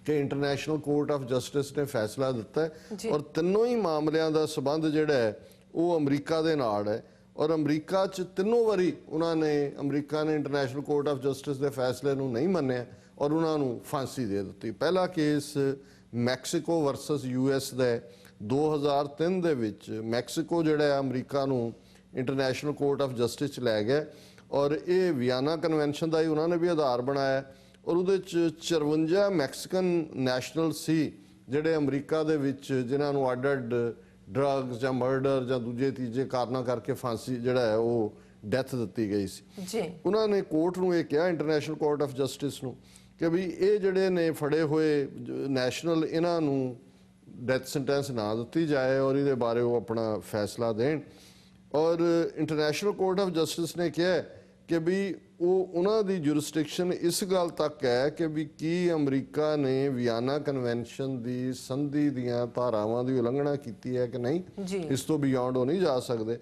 ਕਿ ਇੰਟਰਨੈਸ਼ਨਲ ਕੋਰਟ ਆਫ ਜਸਟਿਸ ਨੇ ਫੈਸਲਾ ਦਿੱਤਾ। ਔਰ ਤਿੰਨੋਂ ਹੀ ਮਾਮਲਿਆਂ ਦਾ ਸਬੰਧ ਜਿਹੜਾ ਹੈ ਉਹ ਅਮਰੀਕਾ ਦੇ ਨਾਲ ਹੈ। ਔਰ ਅਮਰੀਕਾ 'ਚ ਤਿੰਨੋਂ ਵਾਰੀ ਉਹਨਾਂ ਨੇ ਅਮਰੀਕਾ ਨੇ ਇੰਟਰਨੈਸ਼ਨਲ ਕੋਰਟ ਆਫ ਜਸਟਿਸ ਦੇ ਫੈਸਲੇ ਨੂੰ ਨਹੀਂ ਮੰਨਿਆ ਔਰ ਉਹਨਾਂ ਨੂੰ ਫਾਂਸੀ ਦੇ ਦਿੱਤੀ। ਪਹਿਲਾ ਕੇਸ ਮੈਕਸੀਕੋ ਵਰਸਸ ਯੂਐਸ ਦਾ। ਹੈ। 2003 ਦੇ ਵਿੱਚ ਮੈਕਸੀਕੋ ਜਿਹੜਾ ਹੈ ਅਮਰੀਕਾ ਨੂੰ ਇੰਟਰਨੈਸ਼ਨਲ ਕੋਰਟ ਆਫ ਜਸਟਿਸ ਚ ਲੈ ਗਿਆ। ਔਰ ਇਹ ਵਿਆਨਾ ਕਨਵੈਨਸ਼ਨ ਦਾ ਹੀ ਉਹਨਾਂ ਨੇ ਵੀ ਆਧਾਰ ਬਣਾਇਆ। ਔਰ ਉਹਦੇ ਚ 54 ਮੈਕਸੀਕਨ ਨੈਸ਼ਨਲ ਸੀ ਜਿਹੜੇ ਅਮਰੀਕਾ ਦੇ ਵਿੱਚ ਜਿਨ੍ਹਾਂ ਨੂੰ ਅੱਡ-ਅੱਡ ਡਰੱਗਸ ਜਾਂ ਮਰਡਰ ਜਾਂ ਦੂਜੇ ਤੀਜੇ ਕਾਰਨਾਂ ਕਰਕੇ ਫਾਂਸੀ ਜਿਹੜਾ ਹੈ ਉਹ ਡੈਥ ਦਿੱਤੀ ਗਈ ਸੀ। ਜੀ। ਉਹਨਾਂ ਨੇ ਕੋਰਟ ਨੂੰ ਇਹ ਕਿਹਾ ਇੰਟਰਨੈਸ਼ਨਲ ਕੋਰਟ ਆਫ ਜਸਟਿਸ ਨੂੰ। ਕਿ ਵੀ ਇਹ ਜਿਹੜੇ ਨੇ ਫੜੇ ਹੋਏ ਨੈਸ਼ਨਲ ਇਹਨਾਂ ਨੂੰ ਡੈਥ ਸੈਂਟੈਂਸ ਨਾ ਦਿੱਤੀ ਜਾਏ ਔਰ ਇਹਦੇ ਬਾਰੇ ਉਹ ਆਪਣਾ ਫੈਸਲਾ ਦੇਣ ਔਰ ਇੰਟਰਨੈਸ਼ਨਲ ਕੋਰਟ ਆਫ ਜਸਟਿਸ ਨੇ ਕਿਹਾ ਕਿ ਵੀ ਉਹ ਉਹਨਾਂ ਦੀ ਜੁਰਿਸਡਿਕਸ਼ਨ ਇਸ ਗੱਲ ਤੱਕ ਹੈ ਕਿ ਵੀ ਕੀ ਅਮਰੀਕਾ ਨੇ ਵਿਆਨਾ ਕਨਵੈਨਸ਼ਨ ਦੀ ਸੰਧੀ ਦੀਆਂ ਧਾਰਾਵਾਂ ਦੀ ਉਲੰਘਣਾ ਕੀਤੀ ਹੈ ਕਿ ਨਹੀਂ। ਇਸ ਤੋਂ ਬਿਯੋਂਡ ਉਹ ਨਹੀਂ ਜਾ ਸਕਦੇ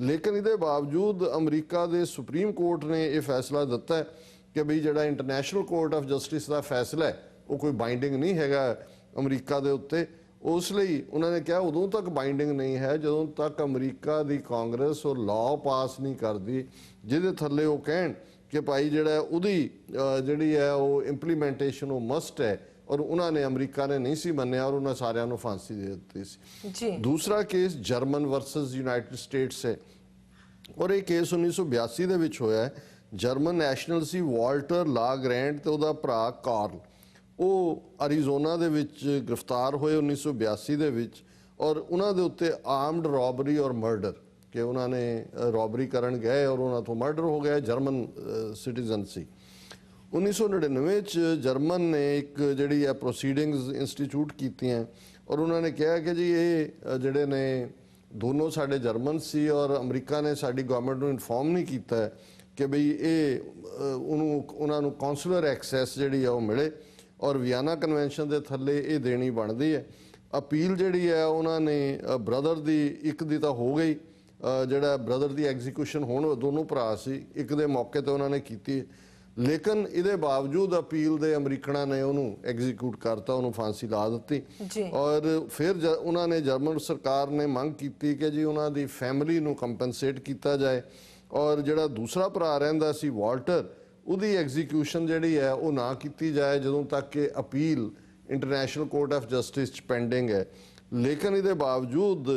ਲੇਕਿਨ ਇਹਦੇ ਬਾਵਜੂਦ ਅਮਰੀਕਾ ਦੇ ਸੁਪਰੀਮ ਕੋਰਟ ਨੇ ਇਹ ਫੈਸਲਾ ਦਿੱਤਾ ਹੈ ਕਿ ਵੀ ਜਿਹੜਾ ਇੰਟਰਨੈਸ਼ਨਲ ਕੋਰਟ ਆਫ ਜਸਟਿਸ ਦਾ ਫੈਸਲਾ ਹੈ ਉਹ ਕੋਈ ਬਾਈਂਡਿੰਗ ਨਹੀਂ ਹੈਗਾ ਅਮਰੀਕਾ ਦੇ ਉੱਤੇ। ਉਸ ਲਈ ਉਹਨਾਂ ਨੇ ਕਿਹਾ ਉਦੋਂ ਤੱਕ ਬਾਈਂਡਿੰਗ ਨਹੀਂ ਹੈ ਜਦੋਂ ਤੱਕ ਅਮਰੀਕਾ ਦੀ ਕਾਂਗਰਸ ਉਹ ਲਾਅ ਪਾਸ ਨਹੀਂ ਕਰਦੀ। ਜਿਹਦੇ ਥੱਲੇ ਉਹ ਕਹਿਣ ਕਿ ਭਾਈ ਜਿਹੜਾ ਉਹਦੀ ਜਿਹੜੀ ਹੈ ਉਹ ਇੰਪਲੀਮੈਂਟੇਸ਼ਨ ਉਹ ਮਸਟ ਹੈ ਔਰ ਉਹਨਾਂ ਨੇ ਅਮਰੀਕਾ ਨੇ ਨਹੀਂ ਸੀ ਮੰਨਿਆ ਔਰ ਉਹਨਾਂ ਸਾਰਿਆਂ ਨੂੰ ਫਾਂਸੀ ਦੇ ਦਿੱਤੀ ਸੀ। ਜੀ। ਦੂਸਰਾ case German versus United States ਹੈ। ਔਰ ਇਹ ਕੇਸ 1982 ਦੇ ਵਿੱਚ ਹੋਇਆ ਹੈ। ਜਰਮਨ ਨੈਸ਼ਨਲ ਸੀ, ਵਾਲਟਰ ਲਾ ਗ੍ਰੈਂਡ ਤੇ ਉਹਦਾ ਭਰਾ ਕਾਰਲ। ਉਹ ਅਰੀਜ਼ੋਨਾ ਦੇ ਵਿੱਚ ਗ੍ਰਿਫਤਾਰ ਹੋਏ 1982 ਦੇ ਵਿੱਚ ਔਰ ਉਹਨਾਂ ਦੇ ਉੱਤੇ ਆਰਮਡ ਰੋਬਰੀ ਔਰ ਮਰਡਰ, ਕਿ ਉਹਨਾਂ ਨੇ ਰੋਬਰੀ ਕਰਨ ਗਏ ਔਰ ਉਹਨਾਂ ਤੋਂ ਮਰਡਰ ਹੋ ਗਿਆ, ਜਰਮਨ ਸਿਟੀਜ਼ਨ ਸੀ। 1999 ਚ ਜਰਮਨ ਨੇ ਇੱਕ ਜਿਹੜੀ ਹੈ ਪ੍ਰੋਸੀਡਿੰਗਸ ਇੰਸਟੀਚਿਊਟ ਕੀਤੀਆਂ ਔਰ ਉਹਨਾਂ ਨੇ ਕਿਹਾ ਕਿ ਜੀ ਇਹ ਜਿਹੜੇ ਨੇ, ਦੋਨੋਂ ਸਾਡੇ ਜਰਮਨ ਸੀ ਔਰ ਅਮਰੀਕਾ ਨੇ ਸਾਡੀ ਗਵਰਨਮੈਂਟ ਨੂੰ ਇਨਫੋਰਮ ਨਹੀਂ ਕੀਤਾ ਕਿ ਬਈ ਇਹ ਉਹਨੂੰ ਉਹਨਾਂ ਨੂੰ ਕੌਂਸੂਲਰ ਐਕਸੈਸ ਜਿਹੜੀ ਆ ਉਹ ਮਿਲੇ ਔਰ ਵਿਆਨਾ ਕਨਵੈਨਸ਼ਨ ਦੇ ਥੱਲੇ ਇਹ ਦੇਣੀ ਬਣਦੀ ਹੈ। ਅਪੀਲ ਜਿਹੜੀ ਹੈ ਉਹਨਾਂ ਨੇ ਬ੍ਰਦਰ ਦੀ ਇੱਕ ਦੀ ਤਾਂ ਹੋ ਗਈ। ਜਿਹੜਾ ਬ੍ਰਦਰ ਦੀ ਐਗਜ਼ੀਕਿਊਸ਼ਨ ਹੋਣ ਦੋਨੋਂ ਭਰਾ ਸੀ। ਇੱਕ ਦੇ ਮੌਕੇ ਤੇ ਉਹਨਾਂ ਨੇ ਕੀਤੀ ਲੇਕਿਨ ਇਹਦੇ ਬਾਵਜੂਦ ਅਪੀਲ ਦੇ ਅਮਰੀਕਨਾਂ ਨੇ ਉਹਨੂੰ ਐਗਜ਼ੀਕਿਊਟ ਕਰਤਾ ਉਹਨੂੰ ਫਾਂਸੀ ਲਾ ਦਿੱਤੀ। ਔਰ ਫਿਰ ਉਹਨਾਂ ਨੇ ਜਰਮਨ ਸਰਕਾਰ ਨੇ ਮੰਗ ਕੀਤੀ ਕਿ ਜੀ ਉਹਨਾਂ ਦੀ ਫੈਮਿਲੀ ਨੂੰ ਕੰਪਨਸੇਟ ਕੀਤਾ ਜਾਏ। ਔਰ ਜਿਹੜਾ ਦੂਸਰਾ ਭਰਾ ਰਹਿੰਦਾ ਸੀ ਵਾਲਟਰ, ਉਹਦੀ ਐਗਜ਼ੀਕਿਊਸ਼ਨ ਜਿਹੜੀ ਹੈ, ਉਹ ਨਾ ਕੀਤੀ ਜਾਏ, ਜਦੋਂ ਤੱਕ ਕਿ appeal International Court of Justice ਚ ਪੈਂਡਿੰਗ ਹੈ। ਲੇਕਿਨ ਇਹਦੇ ਬਾਵਜੂਦ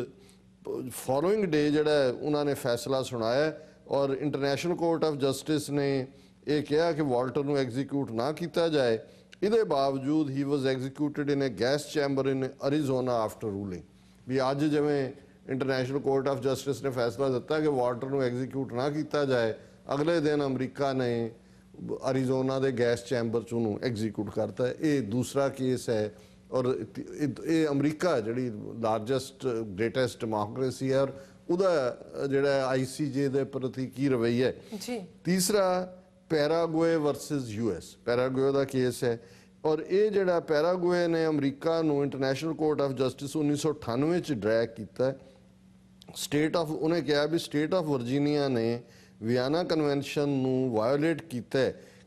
ਫੋਲੋਇੰਗ ਡੇ ਜਿਹੜਾ ਉਹਨਾਂ ਨੇ ਫੈਸਲਾ ਸੁਣਾਇਆ ਔਰ ਇੰਟਰਨੈਸ਼ਨਲ ਕੋਰਟ ਆਫ ਜਸਟਿਸ ਨੇ ਇਹ ਕਿਹਾ ਕਿ ਵਾਲਟਰ ਨੂੰ ਐਗਜ਼ੀਕਿਊਟ ਨਾ ਕੀਤਾ ਜਾਏ। ਇਹਦੇ ਬਾਵਜੂਦ ਹੀ was executed in a gas chamber in Arizona after ruling ਵੀ ਅੱਜ ਜਿਵੇਂ ਇੰਟਰਨੈਸ਼ਨਲ ਕੋਰਟ ਆਫ ਜਸਟਿਸ ਨੇ ਫੈਸਲਾ ਦਿੱਤਾ ਕਿ ਵਾਲਟਰ ਨੂੰ ਐਗਜ਼ੀਕਿਊਟ ਨਾ ਕੀਤਾ ਜਾਏ। ਅਗਲੇ ਦਿਨ ਅਮਰੀਕਾ ਨੇ ਅਰੀਜ਼ੋਨਾ ਦੇ ਗੈਸ ਚੈਂਬਰ ਚ ਉਹਨੂੰ ਐਗਜ਼ੀਕਿਊਟ ਕਰਤਾ। ਇਹ ਦੂਸਰਾ ਕੇਸ ਹੈ ਔਰ ਇਹ- ਅਮਰੀਕਾ ਜਿਹੜੀ ਲਾਰਜੈਸਟ ਗ੍ਰੇਟੈਸਟ ਡੈਮੋਕ੍ਰੇਸੀ ਹੈ ਔਰ ਉਹਦਾ ਜਿਹੜਾ ਆਈਸੀਜੇ ਦੇ ਪ੍ਰਤੀ ਕੀ ਰਵੱਈਆ ਹੈ। ਜੀ। ਤੀਸਰਾ ਪੈਰਾਗੁਏ ਵਰਸਸ ਯੂਐਸ ਪੈਰਾਗੁਏ ਦਾ ਕੇਸ ਹੈ ਔਰ ਇਹ ਜਿਹੜਾ ਪੈਰਾਗੁਏ ਨੇ ਅਮਰੀਕਾ ਨੂੰ ਇੰਟਰਨੈਸ਼ਨਲ ਕੋਰਟ ਆਫ ਜਸਟਿਸ 1998 ਚ ਡਰੈਗ ਕੀਤਾ। ਹੈ ਸਟੇਟ ਆਫ ਉਹਨੇ ਕਿਹਾ ਵੀ ਸਟੇਟ ਆਫ ਵਰਜੀਨੀਆ ਨੇ ਵਿਆਨਾ ਕਨਵੈਨਸ਼ਨ ਨੂੰ ਵਾਇਓਲੇਟ ਕੀਤਾ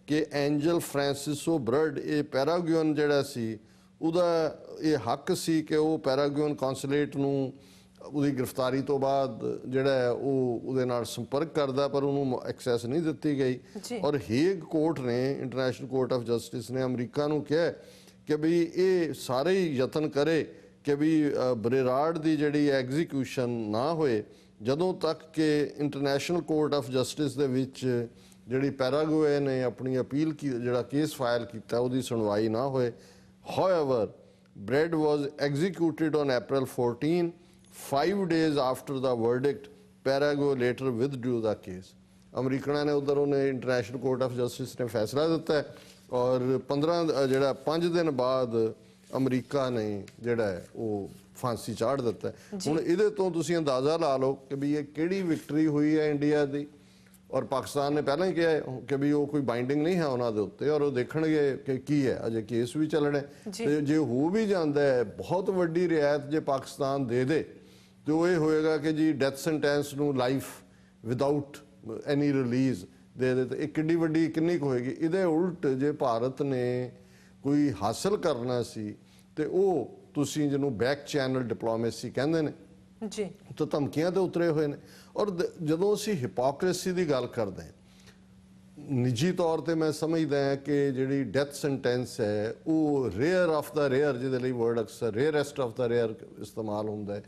ਕਿ ਐਂਜਲ ਫ੍ਰਾਂਸਿਸੋ ਬਰਡ ਇਹ ਪੈਰਾਗੁਇਨ ਜਿਹੜਾ ਸੀ ਉਹਦਾ ਇਹ ਹੱਕ ਸੀ ਕਿ ਉਹ ਪੈਰਾਗੁਇਨ ਕੌਂਸੂਲੇਟ ਨੂੰ ਉਹਦੀ ਗ੍ਰਿਫਤਾਰੀ ਤੋਂ ਬਾਅਦ ਜਿਹੜਾ ਹੈ ਉਹ ਉਹਦੇ ਨਾਲ ਸੰਪਰਕ ਕਰਦਾ ਪਰ ਉਹਨੂੰ ਐਕਸੈਸ ਨਹੀਂ ਦਿੱਤੀ ਗਈ। ਔਰ ਹੇਗ ਕੋਰਟ ਨੇ ਇੰਟਰਨੈਸ਼ਨਲ ਕੋਰਟ ਆਫ ਜਸਟਿਸ ਨੇ ਅਮਰੀਕਾ ਨੂੰ ਕਿਹਾ ਕਿ ਵੀ ਇਹ ਸਾਰੇ ਯਤਨ ਕਰੇ ਕਿ ਵੀ ਅ, ਬਰੇਰਾਡ ਦੀ ਜਿਹੜੀ ਐਗਜ਼ੀਕਿਊਸ਼ਨ ਨਾ ਹੋਏ ਜਦੋਂ ਤੱਕ ਕਿ ਇੰਟਰਨੈਸ਼ਨਲ ਕੋਰਟ ਆਫ ਜਸਟਿਸ ਦੇ ਵਿੱਚ ਜਿਹੜੀ ਪੈਰਾਗੁਏ ਨੇ ਆਪਣੀ ਅਪੀਲ ਕੀ ਜਿਹੜਾ ਕੇਸ ਫਾਈਲ ਕੀਤਾ ਉਹਦੀ ਸੁਣਵਾਈ ਨਾ ਹੋਏ however Breard was executed on April 14 5 days after the verdict Paraguay later withdrew ਦਾ ਕੇਸ ਅਮਰੀਕਨਾਂ ਨੇ ਉਧਰ ਉਹਨੇ ਇੰਟਰਨੈਸ਼ਨਲ ਕੋਰਟ ਆਫ ਜਸਟਿਸ ਨੇ ਫੈਸਲਾ ਦਿੱਤਾ ਔਰ 15 ਜਿਹੜਾ 5 ਦਿਨ ਬਾਅਦ ਅਮਰੀਕਾ ਨੇ ਜਿਹੜਾ ਹੈ ਉਹ ਫਾਂਸੀ ਚਾੜ ਦਿੱਤਾ। ਹੁਣ ਇਹਦੇ ਤੋਂ ਤੁਸੀਂ ਅੰਦਾਜ਼ਾ ਲਾ ਲਓ ਕਿ ਵੀ ਇਹ ਕਿਹੜੀ ਵਿਕਟਰੀ ਹੋਈ ਹੈ ਇੰਡੀਆ ਦੀ? ਔਰ ਪਾਕਿਸਤਾਨ ਨੇ ਪਹਿਲਾਂ ਹੀ ਕਿਹਾ ਕਿ ਵੀ ਉਹ ਕੋਈ ਬਾਈਂਡਿੰਗ ਨਹੀਂ ਹੈ ਉਹਨਾਂ ਦੇ ਉੱਤੇ ਔਰ ਉਹ ਦੇਖਣਗੇ ਕਿ ਕੀ ਹੈ। ਅਜੇ ਕੇਸ ਵੀ ਚੱਲਣਾ। ਤੇ ਜੇ ਹੋ ਵੀ ਜਾਂਦਾ ਹੈ ਬਹੁਤ ਵੱਡੀ ਰਿਆਇਤ ਜੇ ਪਾਕਿਸਤਾਨ ਦੇ ਦੇ ਤੇ ਉਹ ਇਹ ਹੋਏਗਾ ਕਿ ਜੀ ਡੈਥ ਸੈਂਟੈਂਸ ਨੂੰ ਲਾਈਫ ਵਿਦਆਊਟ ਐਨੀ ਰਿਲੀਜ਼ ਦੇ ਦੇ ਤੇ ਇਹ ਕਿੰਨੀ ਵੱਡੀ ਕਿੰਨੀ ਹੋਏਗੀ? ਇਹਦੇ ਉਲਟ ਜੇ ਭਾਰਤ ਨੇ ਕੋਈ ਹਾਸਲ ਕਰਨਾ ਸੀ ਤੇ ਉਹ ਤੁਸੀਂ ਜਿਹਨੂੰ ਬੈਕ ਚੈਨਲ ਡਿਪਲੋਮੇਸੀ ਕਹਿੰਦੇ ਨੇ ਜੀ। ਤਾਂ ਧਮਕੀਆਂ ਤੇ ਉਤਰੇ ਹੋਏ ਨੇ। ਔਰ ਦ- ਜਦੋਂ ਅਸੀਂ ਹਿਪੋਕ੍ਰੇਸੀ ਦੀ ਗੱਲ ਕਰਦੇ ਹਾਂ ਨਿੱਜੀ ਤੌਰ ਤੇ ਮੈਂ ਸਮਝਦਾ ਹਾਂ ਕਿ ਜਿਹੜੀ ਡੈਥ ਸੈਂਟੈਂਸ ਹੈ ਉਹ ਰੇਅਰ ਆਫ ਦਾ ਰੇਅਰ ਜਿਹਦੇ ਲਈ ਵਰਡ ਅਕਸਰ ਰੇਅਰੈਸਟ ਆਫ ਦਾ ਰੇਅਰ ਇਸਤੇਮਾਲ ਹੁੰਦਾ ਹੈ।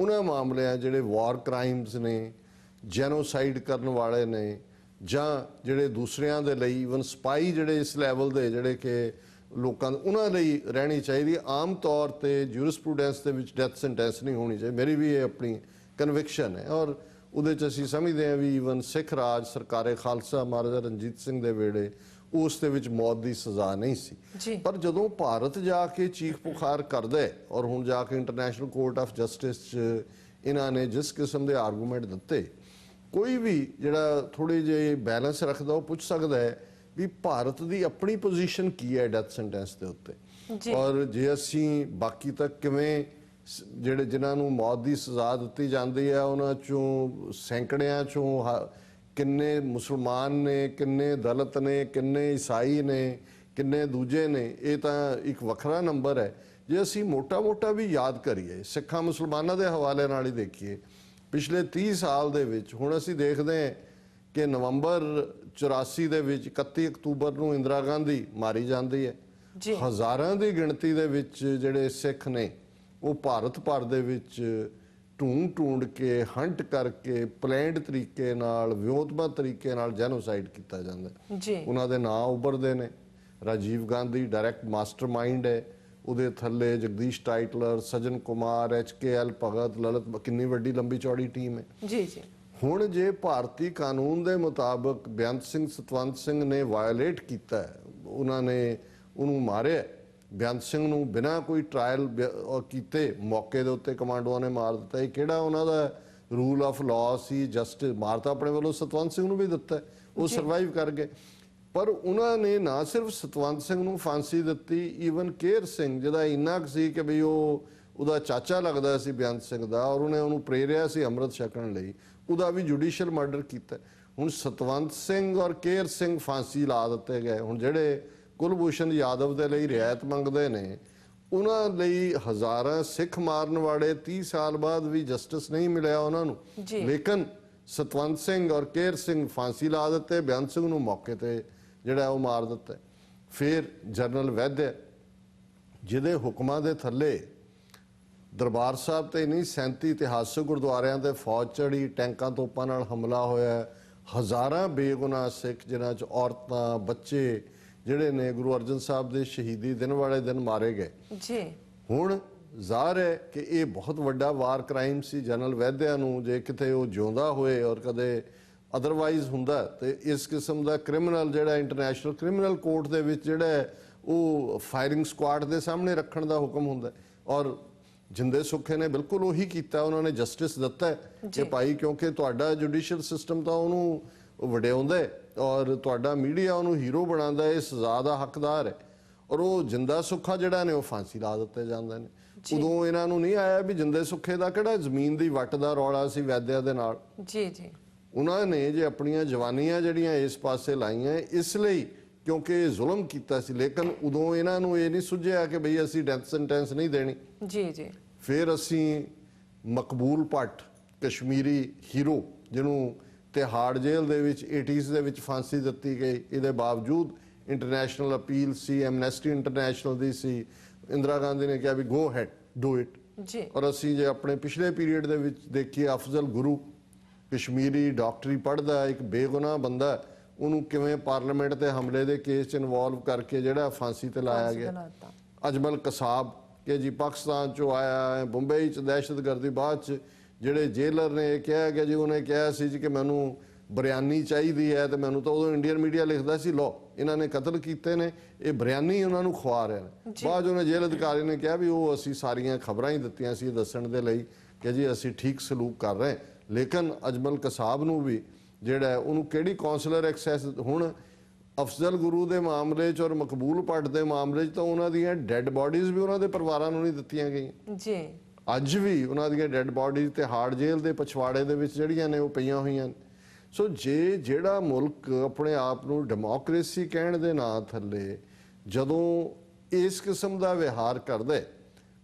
ਉਹਨਾਂ ਮਾਮਲਿਆਂ ਜਿਹੜੇ ਵਾਰ ਕ੍ਰਾਈਮਸ ਨੇ ਜੈਨੋਸਾਈਡ ਕਰਨ ਵਾਲੇ ਨੇ ਜਾਂ ਜਿਹੜੇ ਦੂਸਰਿਆਂ ਦੇ ਲਈ ਇਵਨ ਸਪਾਈ ਜਿਹੜੇ ਇਸ ਲੈਵਲ ਦੇ ਜਿਹੜੇ ਕਿ ਲੋਕਾਂ ਦੇ- ਉਹਨਾਂ ਲਈ ਰਹਿਣੀ ਚਾਹੀਦੀ। ਆਮ ਤੌਰ ਤੇ ਜੂਰਿਸਪ੍ਰੂਡੈਂਸ ਦੇ ਵਿੱਚ ਡੈਥ ਸੈਂਟੈਂਸ ਨਹੀਂ ਹੋਣੀ ਚਾਹੀਦੀ ਮੇਰੀ ਵੀ ਇਹ ਆਪਣੀ ਕਨਵਿਕਸ਼ਨ ਹੈ ਔਰ ਉਹਦੇ ਚ ਅਸੀਂ ਸਮਝਦੇ ਹਾਂ ਵੀ ਇਵਨ ਸਿੱਖ ਰਾਜ ਸਰਕਾਰੇ ਖਾਲਸਾ ਮਹਾਰਾਜਾ ਰਣਜੀਤ ਸਿੰਘ ਦੇ ਵੇਲੇ ਉਸ ਦੇ ਵਿੱਚ ਮੌਤ ਦੀ ਸਜ਼ਾ ਨਹੀਂ ਸੀ। ਪਰ ਜਦੋਂ ਭਾਰਤ ਜਾ ਕੇ ਚੀਖ ਪੁਕਾਰ ਕਰਦਾ ਹੈ ਔਰ ਹੁਣ ਜਾ ਕੇ ਇੰਟਰਨੈਸ਼ਨਲ ਕੋਰਟ ਆਫ ਜਸਟਿਸ ਚ ਇਹਨਾਂ ਨੇ ਜਿਸ ਕਿਸਮ ਦੇ ਆਰਗੂਮੈਂਟ ਦਿੱਤੇ ਕੋਈ ਵੀ ਜਿਹੜਾ ਥੋੜੇ ਜਿਹੇ ਬੈਲੈਂਸ ਰੱਖਦਾ ਉਹ ਪੁੱਛ ਸਕਦਾ ਹੈ ਵੀ ਭਾਰਤ ਦੀ ਆਪਣੀ ਪੋਜੀਸ਼ਨ ਕੀ ਹੈ ਡੈਥ ਸੈਂਟੈਂਸ ਦੇ ਉੱਤੇ। ਔਰ ਜੇ ਅਸੀਂ ਬਾਕੀ ਤੱਕ ਕਿਵੇਂ ਜਿਹੜੇ ਜਿਨ੍ਹਾਂ ਨੂੰ ਮੌਤ ਦੀ ਸਜ਼ਾ ਦਿੱਤੀ ਜਾਂਦੀ ਹੈ ਉਹਨਾਂ ਚੋਂ ਸੈਂਕੜਿਆਂ ਚੋਂ ਕਿੰਨੇ ਮੁਸਲਮਾਨ ਨੇ ਕਿੰਨੇ ਦਲਿਤ ਨੇ ਕਿੰਨੇ ਈਸਾਈ ਨੇ ਕਿੰਨੇ ਦੂਜੇ ਨੇ ਇਹ ਤਾਂ ਇੱਕ ਵੱਖਰਾ ਨੰਬਰ ਹੈ ਜੇ ਅਸੀਂ ਮੋਟਾ-ਮੋਟਾ ਵੀ ਯਾਦ ਕਰੀਏ ਸਿੱਖਾਂ ਮੁਸਲਮਾਨਾਂ ਦੇ ਹਵਾਲੇ ਨਾਲ ਹੀ ਦੇਖੀਏ ਪਿਛਲੇ 30 ਸਾਲ ਦੇ ਵਿੱਚ ਹੁਣ ਅਸੀਂ ਦੇਖਦੇ ਹਾਂ ਕਿ ਨਵੰਬਰ 84 ਦੇ ਵਿੱਚ 31 ਅਕਤੂਬਰ ਨੂੰ ਇੰਦਰਾ ਗਾਂਧੀ ਮਾਰੀ ਜਾਂਦੀ ਹੈ। ਹਜ਼ਾਰਾਂ ਦੀ ਗਿਣਤੀ ਦੇ ਵਿੱਚ ਜਿਹੜੇ ਸਿੱਖ ਨੇ ਉਹ ਭਾਰਤ ਭਰ ਦੇ ਵਿੱਚ ਢੂੰਡ ਢੂੰਡ ਕੇ ਹੰਟ ਕਰਕੇ ਪਲੈਨਡ ਤਰੀਕੇ ਨਾਲ ਵਿਉਂਤਬੱਧ ਤਰੀਕੇ ਨਾਲ ਜੈਨੋਸਾਈਡ ਕੀਤਾ ਜਾਂਦਾ ਜੀ। ਉਹਨਾਂ ਦੇ ਨਾਂ ਉੱਭਰਦੇ ਨੇ। ਰਾਜੀਵ ਗਾਂਧੀ ਡਾਇਰੈਕਟ ਮਾਸਟਰਮਾਈਂਡ ਹੈ। ਉਹਦੇ ਥੱਲੇ Jagdish Tytler Sajjan Kumar H K L Bhagat Lalit ਕਿੰਨੀ ਵੱਡੀ ਲੰਬੀ ਚੌੜੀ ਟੀਮ ਹੈ। ਜੀ ਜੀ। ਹੁਣ ਜੇ ਭਾਰਤੀ ਕਾਨੂੰਨ ਦੇ ਮੁਤਾਬਕ ਬੇਅੰਤ ਸਿੰਘ ਸਤਵੰਤ ਸਿੰਘ ਨੇ ਵਾਇਓਲੇਟ ਕੀਤਾ ਹੈ, ਉਹਨਾਂ ਨੇ ਉਹਨੂੰ ਮਾਰਿਆ ਹੈ। ਬੇਅੰਤ ਸਿੰਘ ਨੂੰ ਬਿਨਾਂ ਕੋਈ ਟ੍ਰਾਇਲ ਕੀਤੇ ਮੌਕੇ ਦੇ ਉੱਤੇ ਕਮਾਂਡੋਆਂ ਨੇ ਮਾਰ ਦਿੱਤਾ। ਇਹ ਕਿਹੜਾ ਉਹਨਾਂ ਦਾ ਰੂਲ ਆਫ ਲਾਅ ਸੀ? ਜਸਟ ਮਾਰਤਾ ਆਪਣੇ ਵੱਲੋਂ ਸਤਵੰਤ ਸਿੰਘ ਨੂੰ ਵੀ ਦਿੱਤਾ। ਉਹ ਸਰਵਾਈਵ ਕਰ ਗਏ। ਪਰ ਉਹਨਾਂ ਨੇ ਨਾ ਸਿਰਫ ਸਤਵੰਤ ਸਿੰਘ ਨੂੰ ਫਾਂਸੀ ਦਿੱਤੀ ਈਵਨ ਕੇਰ ਸਿੰਘ ਜਿਹਦਾ ਇੰਨਾ ਕੁ ਸੀ ਕਿ ਵੀ ਉਹ ਉਹਦਾ ਚਾਚਾ ਲੱਗਦਾ ਸੀ ਬੇਅੰਤ ਸਿੰਘ ਦਾ ਔਰ ਉਹਨੇ ਉਹਨੂੰ ਪ੍ਰੇਰਿਆ ਸੀ ਅੰਮ੍ਰਿਤ ਛਕਣ ਲਈ। ਉਹਦਾ ਵੀ ਜੁਡੀਸ਼ੀਅਲ ਮਰਡਰ ਕੀਤਾ। ਹੁਣ ਸਤਵੰਤ ਸਿੰਘ ਔਰ ਕੇਰ ਸਿੰਘ ਫਾਂਸੀ ਲਾ ਦਿੱਤੇ ਗਏ। ਹੁਣ ਜਿਹੜੇ ਕੁਲਭੂਸ਼ਣ ਯਾਦਵ ਦੇ ਲਈ ਰਿਆਇਤ ਮੰਗਦੇ ਨੇ ਉਹਨਾਂ ਲਈ ਹਜ਼ਾਰਾਂ ਸਿੱਖ ਮਾਰਨ ਵਾਲੇ 30 ਸਾਲ ਬਾਅਦ ਵੀ ਜਸਟਿਸ ਨਹੀਂ ਮਿਲਿਆ ਉਹਨਾਂ ਨੂੰ। ਲੇਕਿਨ ਸਤਵੰਤ ਸਿੰਘ ਔਰ ਕੇਰ ਸਿੰਘ ਫਾਂਸੀ ਲਾ ਦਿੱਤੇ ਬੇਅੰਤ ਸਿੰਘ ਨੂੰ ਮੌਕੇ ਤੇ ਜਿਹੜਾ ਉਹ ਮਾਰ ਦਿੱਤਾ। ਫਿਰ ਜਨਰਲ ਵੈਦਿਆ ਜਿਹਦੇ ਹੁਕਮਾਂ ਦੇ ਥੱਲੇ ਦਰਬਾਰ ਸਾਹਿਬ ਤੇ ਨਹੀਂ 37 ਇਤਿਹਾਸਕ ਗੁਰਦੁਆਰਿਆਂ ਤੇ ਫੌਜ ਚੜੀ ਟੈਂਕਾਂ ਤੋਪਾਂ ਨਾਲ ਹਮਲਾ ਹੋਇਆ ਹਜ਼ਾਰਾਂ ਬੇਗੁਨਾਹ ਸਿੱਖ ਜਿਨ੍ਹਾਂ 'ਚ ਔਰਤਾਂ ਬੱਚੇ ਜਿਹੜੇ ਨੇ ਗੁਰੂ ਅਰਜਨ ਸਾਹਿਬ ਦੇ ਸ਼ਹੀਦੀ ਦਿਨ ਵਾਲੇ ਦਿਨ ਮਾਰੇ ਗਏ। ਜੀ। ਹੁਣ ਜ਼ਾਹਰ ਹੈ ਕਿ ਇਹ ਬਹੁਤ ਵੱਡਾ ਵਾਰ ਕ੍ਰਾਈਮ ਸੀ। ਜਨਰਲ ਵੈਦਿਆ ਨੂੰ ਜੇ ਕਿਤੇ ਉਹ ਜਿਉਂਦਾ ਹੋਏ ਔਰ ਕਦੇ ਅਦਰਵਾਈਜ਼ ਹੁੰਦਾ ਤੇ ਇਸ ਕਿਸਮ ਦਾ ਕ੍ਰਿਮੀਨਲ ਜਿਹੜਾ ਇੰਟਰਨੈਸ਼ਨਲ ਕ੍ਰਿਮੀਨਲ ਕੋਰਟ ਦੇ ਵਿੱਚ ਜਿਹੜਾ ਉਹ ਫਾਇਰਿੰਗ ਸਕੁਆਡ ਦੇ ਸਾਹਮਣੇ ਰੱਖਣ ਦਾ ਹੁਕਮ ਹੁੰਦਾ। ਔਰ ਜਿੰਦੇ ਸੁੱਖੇ ਨੇ ਬਿਲਕੁਲ ਉਹੀ ਕੀਤਾ ਉਹਨਾਂ ਨੇ ਜਸਟਿਸ ਦਿੱਤਾ ਹੈ ਕਿ ਭਾਈ ਕਿਉਂਕਿ ਤੁਹਾਡਾ ਜੁਡੀਸ਼ੀਅਲ ਸਿਸਟਮ ਤਾਂ ਉਹਨੂੰ ਵਡਿਆਉਂਦਾ ਹੈ ਔਰ ਤੁਹਾਡਾ ਮੀਡੀਆ ਉਹਨੂੰ ਹੀਰੋ ਬਣਾਉਂਦਾ ਹੈ ਸਜ਼ਾ ਦਾ ਹੱਕਦਾਰ ਹੈ। ਔਰ ਉਹ ਜਿੰਦਾ ਸੁੱਖਾ ਜਿਹੜਾ ਨੇ ਉਹ ਫਾਂਸੀ ਲਾ ਦਿੱਤੇ ਜਾਂਦੇ ਨੇ। ਉਦੋਂ ਇਹਨਾਂ ਨੂੰ ਨਹੀਂ ਆਇਆ ਵੀ ਜਿੰਦੇ ਸੁੱਖੇ ਦਾ ਕਿਹੜਾ ਜ਼ਮੀਨ ਦੀ ਵੱਟ ਦਾ ਰੌਲਾ ਸੀ ਵੈਦਿਆ ਦੇ ਨਾਲ? ਜੀ ਜੀ। ਉਹਨਾਂ ਨੇ ਜੇ ਆਪਣੀਆਂ ਜਵਾਨੀਆਂ ਜਿਹੜੀਆਂ ਇਸ ਪਾਸੇ ਲਾਈਆਂ ਇਸ ਲਈ ਕਿਉਂਕਿ ਜ਼ੁਲਮ ਕੀਤਾ ਸੀ ਲੇਕਿਨ ਉਦੋਂ ਇਹਨਾਂ ਨੂੰ ਇਹ ਨਹੀਂ ਸੁਝਿਆ ਕਿ ਭਈ ਅਸੀਂ ਡੈਥ ਸੈਂਟੈਂਸ ਨਹੀਂ ਦੇਣੀ। ਜੀ ਜੀ। ਫਿਰ ਅਸੀਂ ਮਕਬੂਲ ਭੱਟ ਕਸ਼ਮੀਰੀ ਹੀਰੋ ਜਿਹਨੂੰ ਤਿਹਾੜ ਜੇਲ੍ਹ ਦੇ ਵਿੱਚ 80s ਦੇ ਵਿੱਚ ਫਾਂਸੀ ਦਿੱਤੀ ਗਈ। ਇਹਦੇ ਬਾਵਜੂਦ ਇੰਟਰਨੈਸ਼ਨਲ ਅਪੀਲ ਸੀ ਐਮਨੈਸਟੀ ਇੰਟਰਨੈਸ਼ਨਲ ਦੀ ਸੀ। ਇੰਦਰਾ ਗਾਂਧੀ ਨੇ ਕਿਹਾ ਵੀ ਗੋ ਹੈਡ ਡੂ ਇਟ ਜੀ। ਔਰ ਅਸੀਂ ਜੇ ਆਪਣੇ ਪਿਛਲੇ ਪੀਰੀਅਡ ਦੇ ਵਿੱਚ ਦੇਖੀਏ ਅਫਜ਼ਲ ਗੁਰੂ ਕਸ਼ਮੀਰੀ ਡਾਕਟਰੀ ਪੜ੍ਹਦਾ ਇੱਕ ਬੇਗੁਨਾਹ ਬੰਦਾ ਹੈ, ਉਹਨੂੰ ਕਿਵੇਂ ਪਾਰਲੀਮੈਂਟ ਤੇ ਹਮਲੇ ਦੇ ਕੇਸ 'ਚ ਇਨਵੋਲਵ ਕਰਕੇ ਜਿਹੜਾ ਫਾਂਸੀ ਤੇ ਲਾਇਆ ਗਿਆ। ਅਜਮਲ ਕਸਾਬ ਕਿ ਜੀ ਪਾਕਿਸਤਾਨ ਚੋਂ ਆਇਆ ਹੈ ਬੰਬਈ ਚ ਦਹਿਸ਼ਤਗਰਦੀ ਬਾਅਦ ਚ ਜਿਹੜੇ ਜੇਲਰ ਨੇ ਇਹ ਕਿਹਾ ਕਿ ਜੀ ਉਹਨੇ ਕਿਹਾ ਸੀ ਜੀ ਕਿ ਮੈਨੂੰ ਬਿਰਿਆਨੀ ਚਾਹੀਦੀ ਹੈ ਤੇ ਮੈਨੂੰ ਤਾਂ ਉਦੋਂ ਇੰਡੀਅਨ ਮੀਡੀਆ ਲਿਖਦਾ ਸੀ ਲੋ ਇਹਨਾਂ ਨੇ ਕਤਲ ਕੀਤੇ ਨੇ ਇਹ ਬਿਰਿਆਨੀ ਉਹਨਾਂ ਨੂੰ ਖਵਾ ਰਹੇ ਨੇ ਬਾਅਦ ਉਹਨੇ ਜੇਲ੍ਹ ਅਧਿਕਾਰੀ ਨੇ ਕਿਹਾ ਵੀ ਉਹ ਅਸੀਂ ਸਾਰੀਆਂ ਖਬਰਾਂ ਹੀ ਦਿੱਤੀਆਂ ਸੀ ਦੱਸਣ ਦੇ ਲਈ ਕਿ ਜੀ ਅਸੀਂ ਠੀਕ ਸਲੂਕ ਕਰ ਰਹੇ। ਲੇਕਿਨ ਅਜਮਲ ਕਸਾਬ ਨੂੰ ਵੀ ਜਿਹੜਾ ਹੈ, ਉਹਨੂੰ ਕਿਹੜੀ ਕਾਉਂਸਲਰ ਐਕਸੈਸ ਹੁਣ ਅਫਜ਼ਲ ਗੁਰੂ ਦੇ ਮਾਮਲੇ 'ਚ ਔਰ ਮਕਬੂਲ ਭੱਟ ਦੇ ਮਾਮਲੇ 'ਚ ਤਾਂ ਉਹਨਾਂ ਦੀਆਂ ਡੈੱਡ ਬਾਡੀਜ਼ ਵੀ ਉਹਨਾਂ ਦੇ ਪਰਿਵਾਰਾਂ ਨੂੰ ਨਹੀਂ ਦਿੱਤੀਆਂ ਗਈਆਂ ਜੀ ਅੱਜ ਵੀ ਉਹਨਾਂ ਦੀਆਂ ਡੈੱਡ ਬਾਡੀਜ਼ ਤੇ ਹਾਰਡ ਜੇਲ੍ਹ ਦੇ ਪਛਵਾੜੇ ਦੇ ਵਿੱਚ ਜਿਹੜੀਆਂ ਨੇ ਉਹ ਪਈਆਂ ਹੋਈਆਂ ਨੇ ਸੋ ਜੇ ਜਿਹੜਾ ਮੁਲਕ ਆਪਣੇ ਆਪ ਨੂੰ ਡੈਮੋਕ੍ਰੇਸੀ ਕਹਿਣ ਦੇ ਨਾਂ ਥੱਲੇ ਜਦੋਂ ਇਸ ਕਿਸਮ ਦਾ ਵਿਹਾਰ ਕਰਦਾ ਹੈ,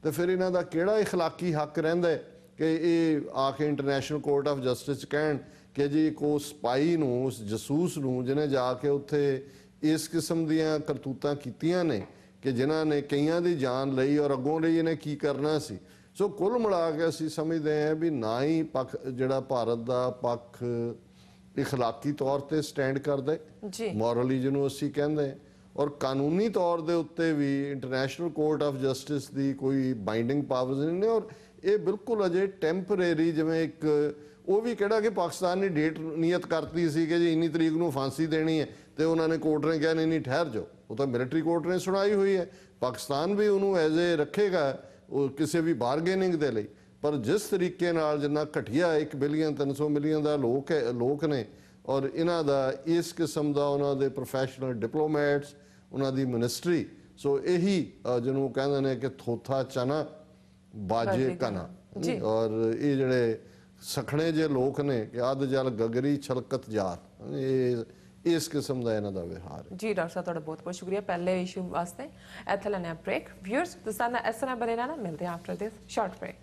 ਤੇ ਫਿਰ ਇਹਨਾਂ ਦਾ ਕਿਹੜਾ اخلاقی ਹੱਕ ਰਹਿੰਦਾ ਹੈ ਕਿ ਇਹ ਆ ਕੇ ਇੰਟਰਨੈਸ਼ਨਲ ਕੋਰਟ ਆਫ ਜਸਟਿਸ ਕਹਿਣ ਕਿ ਜੀ ਕੋ ਸਪਾਈ ਨੂੰ ਉਸ ਜਸੂਸ ਨੂੰ ਜਿਹਨੇ ਜਾ ਕੇ ਉੱਥੇ ਇਸ ਕਿਸਮ ਦੀਆਂ ਕਰਤੂਤਾਂ ਕੀਤੀਆਂ ਨੇ ਕਿ ਜਿਨ੍ਹਾਂ ਨੇ ਕਈਆਂ ਦੀ ਜਾਨ ਲਈ ਔਰ ਅੱਗੋਂ ਲਈ ਇਹਨੇ ਕੀ ਕਰਨਾ ਸੀ ਸੋ ਕੁੱਲ ਮਿਲਾ ਕੇ ਅਸੀਂ ਸਮਝਦੇ ਹਾਂ ਵੀ ਨਾ ਹੀ ਪੱਖ ਜਿਹੜਾ ਭਾਰਤ ਦਾ ਪੱਖ اخلاقی ਤੌਰ ਤੇ ਸਟੈਂਡ ਕਰਦਾ ਹੈ ਜੀ ਮੋਰਲੀ ਜਿਹਨੂੰ ਅਸੀਂ ਕਹਿੰਦੇ ਹਾਂ ਔਰ ਕਾਨੂੰਨੀ ਤੌਰ ਦੇ ਉੱਤੇ ਵੀ ਇੰਟਰਨੈਸ਼ਨਲ ਕੋਰਟ ਆਫ ਜਸਟਿਸ ਦੀ ਕੋਈ ਬਾਈਂਡਿੰਗ ਪਾਵਰਸ ਨਹੀਂ ਨੇ ਔਰ ਇਹ ਬਿਲਕੁਲ ਅਜੇ ਟੈਂਪਰੇਰੀ ਜਿਵੇਂ ਇੱਕ ਉਹ ਵੀ ਕਿਹੜਾ ਕਿ ਪਾਕਿਸਤਾਨ ਨੇ ਡੇਟ ਨਿਯਤ ਕਰਤੀ ਸੀ ਕਿ ਜੀ ਇੰਨੀ ਤਰੀਕ ਨੂੰ ਫਾਂਸੀ ਦੇਣੀ ਹੈ ਤੇ ਉਹਨਾਂ ਨੇ ਕੋਰਟ ਨੇ ਕਿਹਾ ਨਹੀਂ ਨਹੀਂ ਠਹਿਰ ਜਾਓ। ਉਹ ਤਾਂ ਮਿਲਟਰੀ ਕੋਰਟ ਨੇ ਸੁਣਾਈ ਹੋਈ ਹੈ। ਪਾਕਿਸਤਾਨ ਵੀ ਉਹਨੂੰ ਐਜ਼ ਏ ਰੱਖੇਗਾ ਉਹ ਕਿਸੇ ਵੀ ਬਾਰਗੇਨਿੰਗ ਦੇ ਲਈ। ਪਰ ਜਿਸ ਤਰੀਕੇ ਨਾਲ ਜਿੰਨਾ ਘਟਿਆ 1 ਬਿਲੀਅਨ 300 ਮਿਲੀਅਨ ਦਾ ਲੋਕ ਹੈ ਲੋਕ ਨੇ ਔਰ ਇਹਨਾਂ ਦਾ ਇਸ ਕਿਸਮ ਦਾ ਉਹਨਾਂ ਦੇ ਪ੍ਰੋਫੈਸ਼ਨਲ ਡਿਪਲੋਮੈਟਸ ਉਹਨਾਂ ਦੀ ਮਿਨਿਸਟਰੀ ਸੋ ਇਹੀ ਜਿਹਨੂੰ ਕਹਿੰਦੇ ਨੇ ਕਿ ਥੋਥਾ ਚਨਾ ਬਾਜੇ ਕਨਾ। ਔਰ ਇਹ ਜਿਹੜੇ ਸਖਣੇ ਜੇ ਲੋਕ ਨੇ ਕਿ ਅਧ ਜਲ ਗਗਰੀ ਛਲਕਤ ਜਾਰ ਇਹ ਇਸ ਕਿਸਮ ਦਾ ਇਹਨਾਂ ਦਾ ਵਿਹਾਰ ਹੈ। ਜੀ, ਡਾਕਟਰ ਸਾਹਿਬ, ਤੁਹਾਡਾ ਬਹੁਤ ਬਹੁਤ ਸ਼ੁਕਰੀਆ। ਪਹਿਲੇ ਇਸ਼ੂ ਵਾਸਤੇ ਇੱਥੇ ਲੈਣੇ ਆ ਬ੍ਰੇਕ ਵਿਊਅਰਸ ਤੁਸੀਂ ਨਾਲ ਇਸ ਤਰ੍ਹਾਂ ਬਣੇ ਰਹਿਣਾ। ਮਿਲਦੇ ਆਫਟਰ ਦਿਸ ਸ਼ਾਰਟ ਬ੍ਰੇਕ